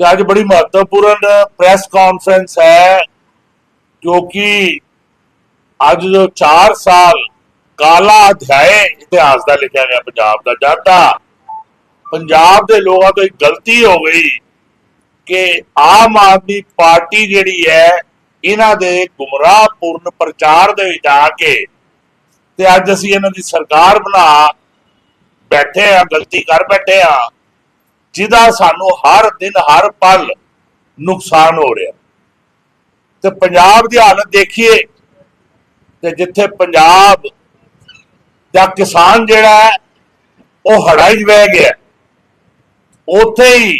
ਤੇ ਅੱਜ ਬੜੀ ਮਹੱਤਵਪੂਰਨ ਪ੍ਰੈਸ ਕਾਨਫਰੰਸ ਹੈ ਕਿਉਂਕਿ ਅੱਜ ਜੋ 4 ਸਾਲ ਕਾਲਾ ਅਧਿਆਇ ਇਤਿਹਾਸ ਦਾ ਲਿਖਿਆ ਗਿਆ ਪੰਜਾਬ ਦਾ। ਜਾਂਦਾ ਪੰਜਾਬ ਦੇ ਲੋਕਾਂ ਤੋਂ ਇੱਕ ਗਲਤੀ ਹੋ ਗਈ ਕਿ ਆਮ ਆਦਮੀ ਪਾਰਟੀ ਜਿਹੜੀ ਹੈ, ਇਹਨਾਂ ਦੇ ਗੁੰਮਰਾਹਪੂਰਨ ਪ੍ਰਚਾਰ ਦੇ ਵਿੱਚ ਆ ਕੇ ਤੇ ਅੱਜ ਅਸੀਂ ਇਹਨਾਂ ਦੀ ਸਰਕਾਰ ਬਣਾ ਬੈਠੇ ਆ, ਗਲਤੀ ਕਰ ਬੈਠੇ ਆ। ਜਿਹਦਾ ਸਾਨੂੰ ਹਰ ਦਿਨ ਹਰ ਪਲ ਨੁਕਸਾਨ ਹੋ ਰਿਹਾ। ਤੇ ਪੰਜਾਬ ਦੀ ਹਾਲਤ ਦੇਖੀਏ, ਤੇ ਜਿੱਥੇ ਪੰਜਾਬ ਦਾ ਕਿਸਾਨ ਜਿਹੜਾ ਹੈ, ਉਹ ਹੜਾ 'ਚ ਵਹਿ ਗਿਆ। ਉੱਥੇ ਹੀ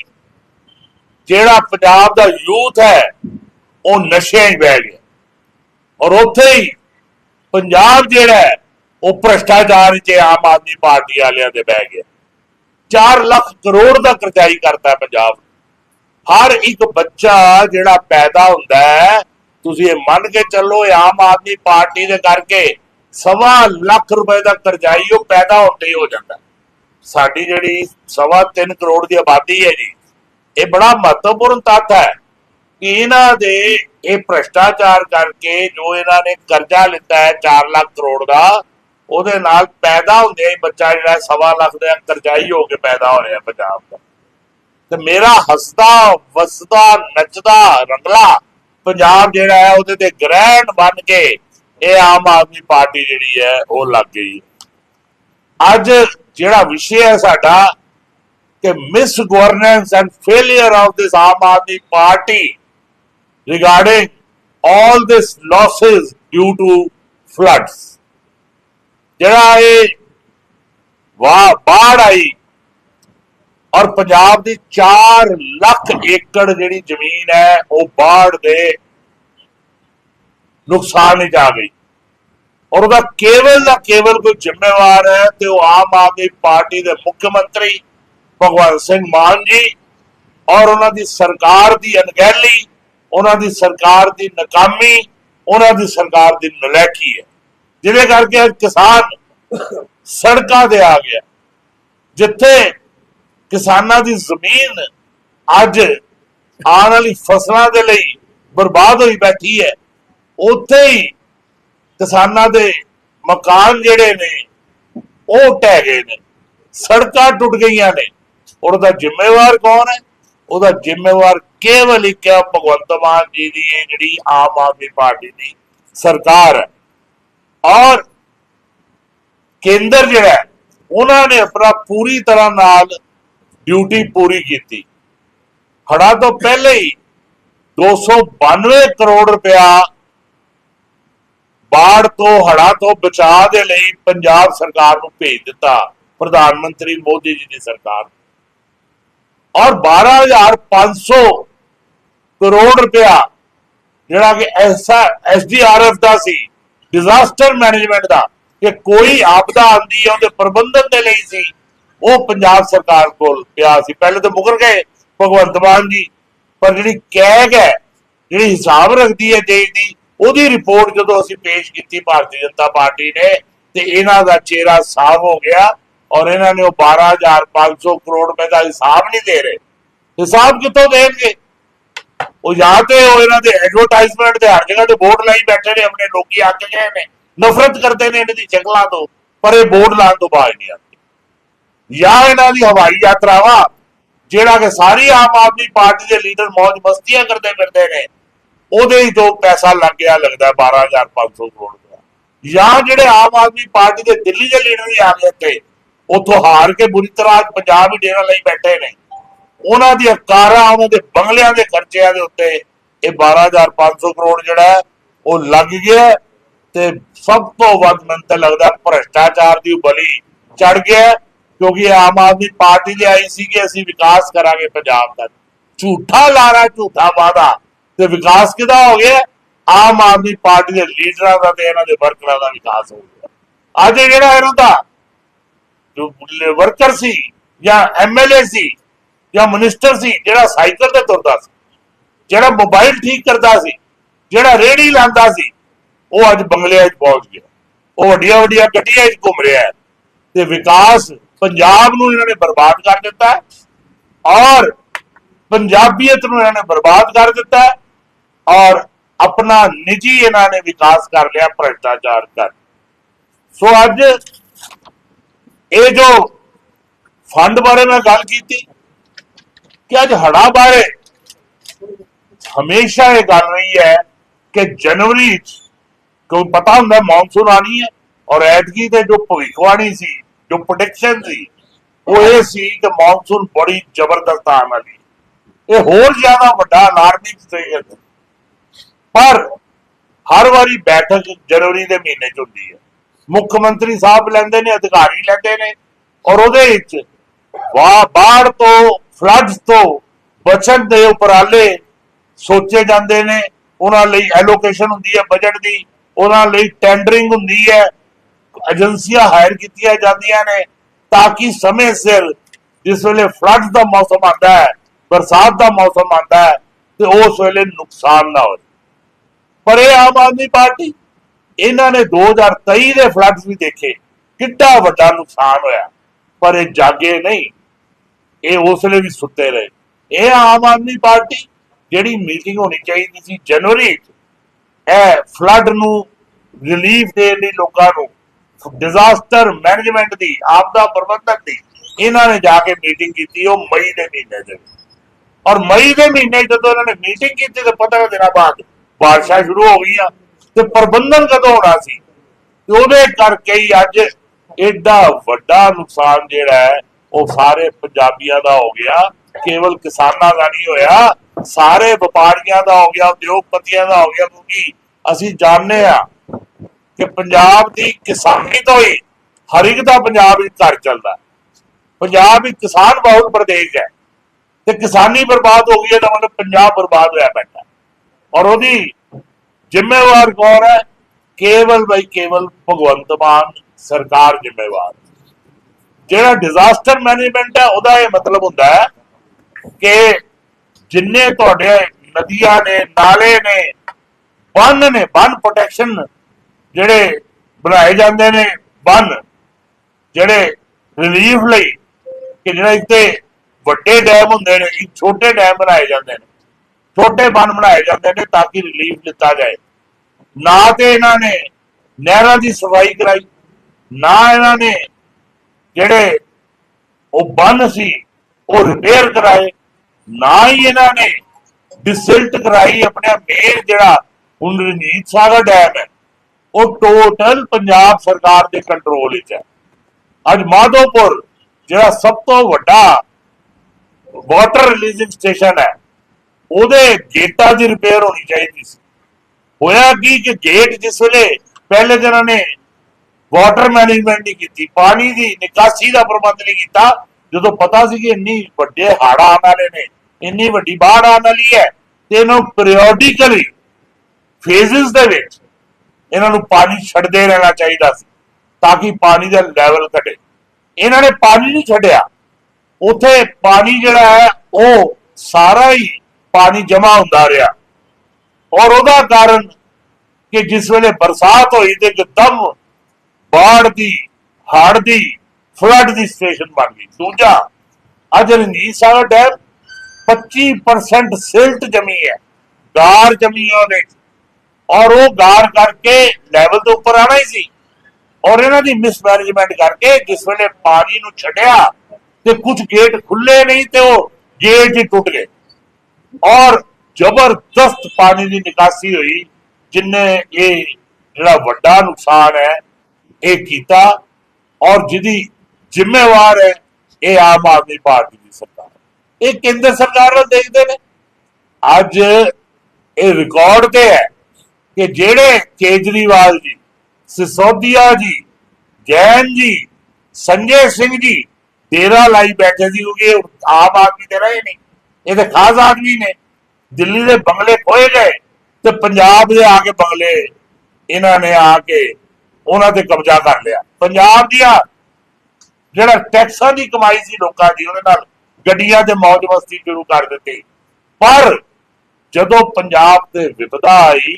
ਜਿਹੜਾ ਪੰਜਾਬ ਦਾ ਯੂਥ ਹੈ, ਉਹ ਨਸ਼ਿਆਂ 'ਚ ਬਹਿ ਗਿਆ। ਔਰ ਉੱਥੇ ਹੀ ਪੰਜਾਬ ਜਿਹੜਾ ਹੈ, ਉਹ ਭ੍ਰਸ਼ਟਾਚਾਰ 'ਚ ਆਮ ਆਦਮੀ ਪਾਰਟੀ ਵਾਲਿਆਂ ਦੇ ਬਹਿ ਗਿਆ। 4 ਲੱਖ ਕਰੋੜ ਦਾ ਕਰਜ਼ਾਈ ਕਰਦਾ ਪੰਜਾਬ। ਹਰ ਇੱਕ ਬੱਚਾ ਜਿਹੜਾ ਪੈਦਾ ਹੁੰਦਾ ਹੈ, ਤੁਸੀਂ ਇਹ ਮੰਨ ਕੇ ਚੱਲੋ ਆਮ ਆਦਮੀ ਪਾਰਟੀ ਦੇ ਕਰਕੇ ਸਵਾ ਲੱਖ ਰੁਪਏ ਦਾ ਕਰਜ਼ਾਈ ਉਹ ਪੈਦਾ ਹੁੰਦੇ ਹੀ ਹੋ ਜਾਂਦਾ। ਸਾਡੀ ਜਿਹੜੀ ਸਵਾ 3 ਕਰੋੜ ਦੀ ਆਬਾਦੀ ਹੈ ਜੀ, ਇਹ ਬੜਾ ਮਹੱਤਵਪੂਰਨ ਤੱਥ ਹੈ ਕਿ ਇਹਨਾਂ ਦੇ ਇਹ ਭ੍ਰਸ਼ਟਾਚਾਰ ਕਰਕੇ ਜੋ ਇਹਨਾਂ ਨੇ ਕਰਜ਼ਾ ਲਿੱਤਾ ਹੈ 4 ਲੱਖ ਕਰੋੜ ਦਾ ਉਹਦੇ ਨਾਲ ਪੈਦਾ ਹੁੰਦੇ ਹੀ ਬੱਚਾ ਜਿਹੜਾ ਸਵਾ ਲੱਖ ਦਾ ਕਰਜ਼ਾਈ ਹੋ ਕੇ ਪੈਦਾ ਹੋ ਰਿਹਾ ਪੰਜਾਬ ਦਾ। ਤੇ ਮੇਰਾ ਹੱਸਦਾ, ਵਸਦਾ, ਨੱਚਦਾ, ਰੰਗਲਾ ਪੰਜਾਬ ਜਿਹੜਾ ਹੈ, ਉਹਦੇ ਤੇ ਗ੍ਰੈਂਡ ਬਣ ਕੇ ਇਹ ਆਮ ਆਦਮੀ ਪਾਰਟੀ ਜਿਹੜੀ ਹੈ, ਉਹ ਲੱਗ ਗਈ ਅੱਜ ਜਿਹੜਾ ਵਿਸ਼ੇ ਹੈ ਸਾਡਾ ਕਿ misgovernance and failure of this Aam Aadmi Party regarding all this losses due to floods ਜਿਹੜਾ ਇਹ ਵਾਹ ਬਾੜ ਆਈ ਔਰ ਪੰਜਾਬ ਦੀ 4 ਲੱਖ ਏਕੜ ਜਿਹੜੀ ਜ਼ਮੀਨ ਹੈ, ਉਹ ਬਾੜ ਦੇ ਨੁਕਸਾਨ ਵਿੱਚ ਆ ਗਈ। ਔਰ ਉਹਦਾ ਕੇਵਲ ਦਾ ਕੇਵਲ ਕੋਈ ਜ਼ਿੰਮੇਵਾਰ ਹੈ ਤੇ ਉਹ ਆਮ ਆਦਮੀ ਪਾਰਟੀ ਦੇ ਮੁੱਖ ਮੰਤਰੀ ਭਗਵੰਤ ਸਿੰਘ ਮਾਨ ਜੀ ਔਰ ਉਹਨਾਂ ਦੀ ਸਰਕਾਰ ਦੀ ਅਣਗਹਿਲੀ, ਉਹਨਾਂ ਦੀ ਸਰਕਾਰ ਦੀ ਨਾਕਾਮੀ, ਉਹਨਾਂ ਦੀ ਸਰਕਾਰ ਦੀ ਨਲਾਇਕੀ ਹੈ। ਜਿਹਦੇ ਕਰਕੇ ਕਿਸਾਨ ਸੜਕਾਂ ਤੇ ਆ ਗਿਆ। ਜਿੱਥੇ ਕਿਸਾਨਾਂ ਦੀ ਜ਼ਮੀਨ ਅੱਜ ਆਉਣ ਵਾਲੀ ਫਸਲਾਂ ਦੇ ਲਈ ਬਰਬਾਦ ਹੋਈ ਬੈਠੀ ਹੈ, ਉੱਥੇ ਹੀ ਕਿਸਾਨਾਂ ਦੇ ਮਕਾਨ ਜਿਹੜੇ ਨੇ, ਉਹ ਟਹਿ ਗਏ ਨੇ। ਸੜਕਾਂ ਟੁੱਟ ਗਈਆਂ ਨੇ। ਉਹਦਾ ਜ਼ਿੰਮੇਵਾਰ ਕੌਣ ਹੈ? ਉਹਦਾ ਜ਼ਿੰਮੇਵਾਰ ਕੇਵਲ ਇੱਕ ਭਗਵੰਤ ਮਾਨ ਜੀ ਦੀ ਜਿਹੜੀ ਆਮ ਆਦਮੀ ਪਾਰਟੀ ਦੀ ਸਰਕਾਰ ਹੈ। ਔਰ ਕੇਂਦਰ ਜਿਹੜਾ ਉਹਨਾਂ ਨੇ ਆਪਣਾ ਪੂਰੀ ਤਰ੍ਹਾਂ ਨਾਲ ਡਿਊਟੀ ਪੂਰੀ ਕੀਤੀ। ਹੜਾ ਤੋਂ ਪਹਿਲੇ ਹੀ 292 ਕਰੋੜ ਰੁਪਇਆ ਬਾੜ ਤੋਂ ਹੜਾ ਤੋਂ ਬਚਾਅ ਦੇ ਲਈ ਪੰਜਾਬ ਸਰਕਾਰ ਨੂੰ ਭੇਜ ਦਿੱਤਾ, ਪ੍ਰਧਾਨ ਮੰਤਰੀ ਮੋਦੀ ਜੀ ਦੀ ਸਰਕਾਰ ਔਰ 12500 ਕਰੋੜ ਰੁਪਇਆ ਜਿਹੜਾ ਕਿ ਐਸਾ ਐਸਡੀਆਰਐਫ ਦਾ ਸੀ ਡਿਜ਼ਾਸਟਰ ਮੈਨੇਜਮੈਂਟ ਦਾ, ਕਿ ਕੋਈ ਆਪਦਾ ਆਂਦੀ ਹੈ ਉਹਦੇ ਪ੍ਰਬੰਧਨ ਦੇ ਲਈ ਸੀ। ਉਹ ਪੰਜਾਬ ਸਰਕਾਰ ਕੋਲ ਪਿਆ ਸੀ। ਪਹਿਲੇ ਤਾਂ ਮੁਕਰ ਗਏ ਭਗਵੰਤ ਮਾਨ ਜੀ, ਪਰ ਜਿਹੜੀ ਕੈਗ ਹੈ, ਜਿਹੜੀ ਹਿਸਾਬ ਰੱਖਦੀ ਹੈ ਦੇਸ਼ ਦੀ, ਉਹਦੀ ਰਿਪੋਰਟ ਜਦੋਂ ਅਸੀਂ ਪੇਸ਼ ਕੀਤੀ ਭਾਰਤੀ ਜਨਤਾ ਪਾਰਟੀ ਨੇ, ਤੇ ਇਹਨਾਂ ਦਾ ਚਿਹਰਾ ਸਾਫ਼ ਹੋ ਗਿਆ ਔਰ ਇਹਨਾਂ ਨੇ ਉਹ 12500 ਕਰੋੜ ਰੁਪਏ ਦਾ ਹਿਸਾਬ ਨਹੀਂ ਦੇ ਰਹੇ। ਹਿਸਾਬ ਕਿੱਥੋਂ ਦੇਣਗੇ? ਉਹ ਜਾਂ ਤੇ ਉਹ ਇਹਨਾਂ ਦੇ ਐਡਵਰਟਾਈਜ਼ਮੈਂਟ ਦੇ ਹਰ ਜਗ੍ਹਾ ਤੇ ਬੋਰਡ ਲਾਈ ਬੈਠੇ ਨੇ, ਆਪਣੇ ਲੋਕੀ ਅੱਕ ਗਏ ਨੇ, ਨਫ਼ਰਤ ਕਰਦੇ ਨੇ ਇਹਨਾਂ ਦੀ ਸ਼ਕਲਾਂ ਤੋਂ, ਪਰ ਇਹ ਬੋਰਡ ਲਾਉਣ ਤੋਂ ਬਾਅਦ ਨਹੀਂ ਆਉਂਦੇ। ਜਾਂ ਇਹਨਾਂ ਦੀ ਹਵਾਈ ਯਾਤਰਾਵਾਂ, ਜਿਹੜਾ ਕਿ ਸਾਰੀ ਆਮ ਆਦਮੀ ਪਾਰਟੀ ਦੇ ਲੀਡਰ ਮौज ਮਸਤੀਆਂ ਕਰਦੇ ਫਿਰਦੇ ਨੇ, ਉਹਦੇ ਹੀ ਤੋਂ ਪੈਸਾ ਲੱਗ ਗਿਆ, ਲੱਗਦਾ 12500 ਕਰੋੜ ਰੁਪਇਆ ਜਾਂ ਜਿਹੜੇ ਆਮ ਆਦਮੀ ਪਾਰਟੀ ਦੇ ਦਿੱਲੀ ਦੇ ਲੀਡਰ ਵੀ ਆ ਗਏ ਤੇ ਉਥੋਂ ਹਾਰ ਕੇ ਬੁਰੀ ਤਰ੍ਹਾਂ ਪੰਜਾਬ ਹੀ ਡੇਰਾ ਲਈ ਬੈਠੇ ਨੇ। ਉਹਨਾਂ ਦੀਆਂ ਕਾਰਾਂ, ਉਹਨਾਂ ਦੇ ਬੰਗਲਿਆਂ ਦੇ ਖਰਚਿਆਂ ਦੇ ਉੱਤੇ ਇਹ 12500 ਕਰੋੜ ਜਿਹੜਾ ਉਹ ਲੱਗ ਗਿਆ ਤੇ ਸਭ ਤੋਂ ਵੱਧ ਮੈਨੂੰ ਤਾਂ ਲੱਗਦਾ ਭ੍ਰਸ਼ਟਾਚਾਰ ਦੀ ਬਲੀ ਚੜ ਗਿਆ ਕਿਉਂਕਿ ਆਮ ਆਦਮੀ ਪਾਰਟੀ ਦੇ ਆਈ ਸੀ ਕਿ ਅਸੀਂ ਵਿਕਾਸ ਕਰਾਂਗੇ ਪੰਜਾਬ ਦਾ। ਝੂਠਾ ਲਾਰਾ, ਝੂਠਾ ਵਾਦਾ ਤੇ ਵਿਕਾਸ ਕਿਦਾ ਹੋ ਗਿਆ? ਆਮ ਆਦਮੀ ਪਾਰਟੀ ਦੇ ਲੀਡਰਾਂ ਦਾ ਤੇ ਇਹਨਾਂ ਦੇ ਵਰਕਰਾਂ ਦਾ ਵਿਕਾਸ ਹੋ ਗਿਆ। ਅੱਜ ਜਿਹੜਾ ਇਹਨਾਂ ਦਾ ਜੋ ਵਰਕਰ ਸੀ ਜਾਂ ਐਮਐਲਏ ਸੀ ਜਾਂ ਮਿਨਿਸਟਰ ਸੀ, ਜਿਹੜਾ ਸਾਈਕਲ ਤੇ ਤੁਰਦਾ ਸੀ, ਜਿਹੜਾ ਮੋਬਾਈਲ ਠੀਕ ਕਰਦਾ ਸੀ, ਜਿਹੜਾ ਰੇੜੀ ਲਾਂਦਾ ਸੀ, ਉਹ ਅੱਜ ਬੰਗਲਿਆਂ 'ਚ ਪਹੁੰਚ ਗਿਆ। ਉਹ ਵੱਡੀਆਂ ਵੱਡੀਆਂ ਗੱਡੀਆਂ 'ਚ ਘੁੰਮ ਰਿਹਾ ਹੈ। ਤੇ ਵਿਕਾਸ ਪੰਜਾਬ ਨੂੰ ਇਹਨਾਂ ਨੇ ਬਰਬਾਦ ਕਰ ਦਿੱਤਾ ਹੈ ਔਰ ਪੰਜਾਬੀਅਤ ਨੂੰ ਇਹਨਾਂ ਨੇ ਬਰਬਾਦ ਕਰ ਦਿੱਤਾ ਹੈ ਔਰ ਆਪਣਾ ਨਿੱਜੀ ਇਹਨਾਂ ਨੇ ਵਿਕਾਸ ਕਰ ਲਿਆ, ਭ੍ਰਿਸ਼ਟਾਚਾਰ ਕਰ। ਸੋ ਅੱਜ ਇਹ ਜੋ ਫੰਡ ਬਾਰੇ ਮੈਂ ਗੱਲ ਕੀਤੀ ਕਿ ਅੱਜ ਹੜਾ ਬਾਰੇ ਹਮੇਸ਼ਾ ਇਹ ਗੱਲ ਰਹੀ ਹੈ ਕਿ ਜਨਵਰੀ ਚ ਕੋਈ ਪਤਾ ਹੁੰਦਾ ਮੌਨਸੂਨ ਆਣੀ ਹੈ ਔਰ ਐਤਕੀ ਤੇ ਜੋ ਭਵਿੱਖਬਾਣੀ ਸੀ, ਜੋ ਪ੍ਰੋਡਕਸ਼ਨ ਸੀ, ਉਹ ਇਹ ਸੀ ਕਿ ਮੌਨਸੂਨ ਬੜੀ ਜ਼ਬਰਦਸਤ ਆਉਣ ਵਾਲੀ ਇਹ ਹੋਰ ਜ਼ਿਆਦਾ ਵੱਡਾ ਅਲਾਰਮਿੰਗ ਸਟੇਜ ਪਰ ਹਰ ਵਾਰੀ ਬੈਠਕ ਜਨਵਰੀ ਦੇ ਮਹੀਨੇ ਚ ਹੁੰਦੀ ਹੈ। ਮੁੱਖ ਮੰਤਰੀ ਸਾਹਿਬ ਲੈਂਦੇ ਨੇ, ਅਧਿਕਾਰੀ ਲੈਂਦੇ ਨੇ ਔਰ ਉਹਦੇ ਵਿੱਚ ਵਾ ਬਾੜ ਤੋਂ ਫਲੱਡਸ ਤੋਂ ਬਚਣ ਦੇ ਉਪਰਾਲੇ ਸੋਚੇ ਜਾਂਦੇ ਨੇ। ਉਹਨਾਂ ਲਈ ਐਲੋਕੇਸ਼ਨ ਹੁੰਦੀ ਹੈ ਬਜਟ ਦੀ। ਉਹਨਾਂ ਲਈ ਟੈਂਡਰਿੰਗ ਹੁੰਦੀ ਹੈ। ਏਜੰਸੀਆਂ ਹਾਇਰ ਕੀਤੀਆਂ ਜਾਂਦੀਆਂ ਨੇ ਤਾਂ ਕਿ ਸਮੇਂ ਸਿਰ ਜਿਸ ਵੇਲੇ ਫਲੱਡ ਦਾ ਮੌਸਮ ਆਉਂਦਾ ਹੈ, ਬਰਸਾਤ ਦਾ ਮੌਸਮ ਆਉਂਦਾ ਹੈ, ਤੇ ਉਸ ਵੇਲੇ ਨੁਕਸਾਨ ਨਾ ਹੋਵੇ। ਪਰ ਇਹ ਆਮ ਆਦਮੀ ਪਾਰਟੀ, ਇਹਨਾਂ ਨੇ 2023 ਦੇ ਫਲੱਡਸ ਵੀ ਦੇਖੇ। ਕਿੱਡਾ ਵੱਡਾ ਨੁਕਸਾਨ ਹੋਇਆ। ਪਰ ਇਹ ਜਾਗੇ ਨਹੀਂ। ਇਹ ਉਸ ਵੇਲੇ ਵੀ ਸੁੱਤੇ ਰਹੇ। ਇਹ ਆਮ ਆਦਮੀ ਪਾਰਟੀ ਜਿਹੜੀ ਮੀਟਿੰਗ ਹੋਣੀ ਚਾਹੀਦੀ ਸੀ ਜਨਵਰੀ ਇਹ ਫਲੱਡ ਨੂੰ ਰਿਲੀਫ ਦੇਣ ਲਈ ਲੋਕਾਂ ਨੂੰ ਡਿਜ਼ਾਸਟਰ ਮੈਨੇਜਮੈਂਟ ਦੀ, ਆਪਦਾ ਪ੍ਰਬੰਧਨ ਦੀ, ਇਹਨਾਂ ਨੇ ਜਾ ਕੇ ਮੀਟਿੰਗ ਕੀਤੀ, ਉਹ ਮਈ ਦੇ ਮਹੀਨੇ ਦੇ ਔਰ ਮਈ ਦੇ ਮਹੀਨੇ ਜਦੋਂ ਇਹਨਾਂ ਨੇ ਮੀਟਿੰਗ ਕੀਤੀ, ਤੇ 15 ਦਿਨਾਂ ਬਾਅਦ ਬਾਰਿਸ਼ਾਂ ਸ਼ੁਰੂ ਹੋ ਗਈਆਂ, ਤੇ ਪ੍ਰਬੰਧਨ ਕਦੋਂ ਹੋਣਾ ਸੀ? ਉਹਦੇ ਕਰਕੇ ਹੀ ਅੱਜ ਐਡਾ ਵੱਡਾ ਨੁਕਸਾਨ ਜਿਹੜਾ ਹੈ ਉਹ ਸਾਰੇ ਪੰਜਾਬੀਆਂ ਦਾ ਹੋ ਗਿਆ, ਕੇਵਲ ਕਿਸਾਨਾਂ ਦਾ ਨਹੀਂ ਹੋਇਆ, ਸਾਰੇ ਵਪਾਰੀਆਂ ਦਾ ਹੋ ਗਿਆ, ਉਦਯੋਗਪਤੀਆਂ ਦਾ ਹੋ ਗਿਆ, ਕਿਉਂਕਿ ਅਸੀਂ ਜਾਣਦੇ ਆ ਕਿ ਪੰਜਾਬ ਦੀ ਕਿਸਾਨੀ ਤੋਂ ਹੀ ਹਰ ਇੱਕ ਦਾ ਪੰਜਾਬ ਵਿੱਚ ਘਰ ਚੱਲਦਾ ਪੰਜਾਬ ਇੱਕ ਕਿਸਾਨ ਬਹੁਤ ਪ੍ਰਦੇਸ਼ ਹੈ ਤੇ ਕਿਸਾਨੀ ਬਰਬਾਦ ਹੋ ਗਈ ਹੈ ਤਾਂ ਮਤਲਬ ਪੰਜਾਬ ਬਰਬਾਦ ਹੋਇਆ ਬੈਠਾ ਔਰ ਉਹਦੀ ਜ਼ਿੰਮੇਵਾਰ ਕੌਣ ਹੈ? ਕੇਵਲ ਬਈ ਕੇਵਲ ਭਗਵੰਤ ਮਾਨ ਸਰਕਾਰ ਜ਼ਿੰਮੇਵਾਰ। ਜਿਹੜਾ ਡਿਜ਼ਾਸਟਰ ਮੈਨੇਜਮੈਂਟ ਹੈ, ਉਹਦਾ ਇਹ ਮਤਲਬ ਹੁੰਦਾ ਹੈ ਕਿ ਜਿੰਨੇ ਤੁਹਾਡੇ ਨਦੀਆਂ ਨੇ, ਨਾਲੇ ਨੇ, ਬੰਨ ਨੇ, ਬੰਨ ਪ੍ਰੋਟੈਕਸ਼ਨ ਜਿਹੜੇ ਬਣਾਏ ਜਾਂਦੇ ਨੇ, ਬੰਨ ਜਿਹੜੇ ਰਿਲੀਫ ਲਈ ਕਿ ਜਿਹੜਾ ਇੱਥੇ ਵੱਡੇ ਡੈਮ ਹੁੰਦੇ ਨੇ ਇੱਕ ਛੋਟੇ ਡੈਮ ਬਣਾਏ ਜਾਂਦੇ ਨੇ, ਛੋਟੇ ਬੰਨ ਬਣਾਏ ਜਾਂਦੇ ਨੇ ਤਾਂ ਕਿ ਰਿਲੀਫ ਦਿੱਤਾ ਜਾਏ। ਨਾ ਤੇ ਇਹਨਾਂ ਨੇ ਨਹਿਰਾਂ ਦੀ ਸਫ਼ਾਈ ਕਰਾਈ, ਨਾ ਇਹਨਾਂ ਨੇ ਜਿਹੜੇ ਉਹ ਬੰਨ ਸੀ, ਉਹ ਰਿਪੇਅਰ ਕਰਾਏ। ਨਾ ਹੀ ਇਹਨਾਂ ਨੇ ਡਿਸਿਲਟ ਕਰਾਈ ਆਪਣੇ ਮੇਰ ਜਿਹੜਾ ਹੁਣ ਰਣਜੀਤ ਸਾਗਰ ਡੈਮ ਹੈ, ਉਹ ਟੋਟਲ ਪੰਜਾਬ ਸਰਕਾਰ ਦੇ ਕੰਟਰੋਲ ਵਿੱਚ ਹੈ। ਅੱਜ ਮਾਧੋਪੁਰ, ਜਿਹੜਾ ਸਭ ਤੋਂ ਵੱਡਾ ਵਾਟਰ ਰਿਲੀਜ਼ਿੰਗ ਸਟੇਸ਼ਨ ਹੈ, ਉਹਦੇ ਗੇਟਾਂ ਦੀ ਰਿਪੇਅਰ ਹੋਣੀ ਚਾਹੀਦੀ ਸੀ। ਹੋਇਆ ਕੀ ਕਿ ਗੇਟ ਜਿਸ ਵੇਲੇ ਪਹਿਲੇ ਦਿਨਾਂ ਨੇ ਵਾਟਰ ਮੈਨੇਜਮੈਂਟ ਨਹੀਂ ਕੀਤੀ, ਪਾਣੀ ਦੀ ਨਿਕਾਸੀ ਦਾ ਪ੍ਰਬੰਧ ਨਹੀਂ ਕੀਤਾ। ਜਦੋਂ ਪਤਾ ਸੀ ਕਿ ਇੰਨੀ ਵੱਡੇ ਹੜ੍ਹ ਆਉਣ ਵਾਲੇ ਨੇ, ਇੰਨੀ ਵੱਡੀ ਬਾੜ ਆਉਣ ਵਾਲੀ ਹੈ, ਤੇ ਇਹਨੂੰ ਪੀਰੀਓਡਿਕਲੀ ਫੇਜ਼ਸ ਦੇ ਵਿੱਚ ਇਹਨਾਂ ਨੂੰ ਪਾਣੀ ਛੱਡਦੇ ਰਹਿਣਾ ਚਾਹੀਦਾ ਸੀ, ਤਾਂ ਕਿ ਪਾਣੀ ਦਾ ਲੈਵਲ ਘਟੇ। ਇਹਨਾਂ ਨੇ ਪਾਣੀ ਨਹੀਂ ਛੱਡਿਆ। ਉਥੇ ਪਾਣੀ ਜਿਹੜਾ ਹੈ, ਉਹ ਸਾਰਾ ਹੀ ਪਾਣੀ ਜਮਾ ਹੁੰਦਾ ਰਿਹਾ। ਔਰ ਉਹਦਾ ਕਾਰਨ ਕਿ ਜਿਸ ਵੇਲੇ ਬਰਸਾਤ ਹੋਈ ਤੇ ਇੱਕਦਮ ਬਾੜ ਦੀ ਹੜ੍ਹ ਦੀ, ਫਲੱਡ ਦੀ ਸਟੇਸ਼ਨ ਬਣ ਗਈ। ਦੂਜਾ, ਅੱਜ ਰਣਜੀਤ ਸਾਗਰ ਡੈਮ 25% ਸਿਲਟ ਜਮੀ ਹੈ। ਗਾਰ ਜਮੀ ਹੈ ਉਹਦੇ ਔਰ ਉਹ ਗਾਰ ਕਰਕੇ ਲੈਵਲ ਤੋਂ ਉੱਪਰ ਆਣਾ ਹੀ ਸੀ। ਔਰ ਇਹਨਾਂ ਦੀ ਮਿਸਮੈਨੇਜਮੈਂਟ ਕਰਕੇ ਜਿਸ ਵੇਲੇ ਪਾਣੀ ਨੂੰ ਛੱਡਿਆ ਤੇ ਕੁਝ ਗੇਟ ਖੁੱਲੇ ਨਹੀਂ ਤੇ ਉਹ ਗੇਟ ਹੀ ਟੁੱਟ ਗਏ। ਔਰ ਜ਼ਬਰਦਸਤ ਪਾਣੀ ਦੀ ਨਿਕਾਸੀ ਹੋਈ, ਜਿੰਨੇ ਇਹ ਜਿਹੜਾ ਵੱਡਾ ਨੁਕਸਾਨ ਹੈ ਇਹ ਕੀਤਾ ਔਰ ਜਿਹਦੀ ਜ਼ਿੰਮੇਵਾਰ ਹੈ ਇਹ ਆਮ ਆਦਮੀ ਪਾਰਟੀ ਦੀ ਸਰਕਾਰ। ਇਹ ਕੇਂਦਰ ਸਰਕਾਰ ਨੂੰ ਦੇਖਦੇ ਨੇ। ਅੱਜ ਇਹ ਰਿਕਾਰਡ ਤੇ ਹੈ ਕਿ ਜਿਹੜੇ ਕੇਜਰੀਵਾਲ ਜੀ, ਸਿਸੋਦੀਆ ਜੀ, ਜੈਨ ਜੀ, ਸੰਜੇ ਸਿੰਘ ਜੀ ਡੇਰਾ ਲਾਈ ਬੈਠੇ ਸੀ, ਕਿਉਂਕਿ ਇਹ ਆਮ ਆਦਮੀ ਤੇ ਰਹੇ ਨਹੀਂ। ਇਹ ਤੇ ਖਾਸ ਆਦਮੀ ਨੇ। ਦਿੱਲੀ ਦੇ ਬੰਗਲੇ ਖੋਏ ਗਏ ਤੇ ਪੰਜਾਬ ਦੇ ਆ ਕੇ ਬੰਗਲੇ ਇਹਨਾਂ ਨੇ ਆ ਕੇ ਉਹਨਾਂ ਤੇ ਕਬਜ਼ਾ ਕਰ ਲਿਆ। ਪੰਜਾਬ ਦੀਆਂ ਜਿਹੜਾ ਟੈਕਸਾਂ ਦੀ ਕਮਾਈ ਸੀ ਲੋਕਾਂ ਦੀ ਉਹਦੇ ਨਾਲ ਗੱਡੀਆਂ ਤੇ ਮੌਜ ਮਸਤੀ ਸ਼ੁਰੂ ਕਰ ਦਿੱਤੀ। ਪਰ ਜਦੋਂ ਪੰਜਾਬ ਤੇ ਵਿਪਦਾ ਆਈ,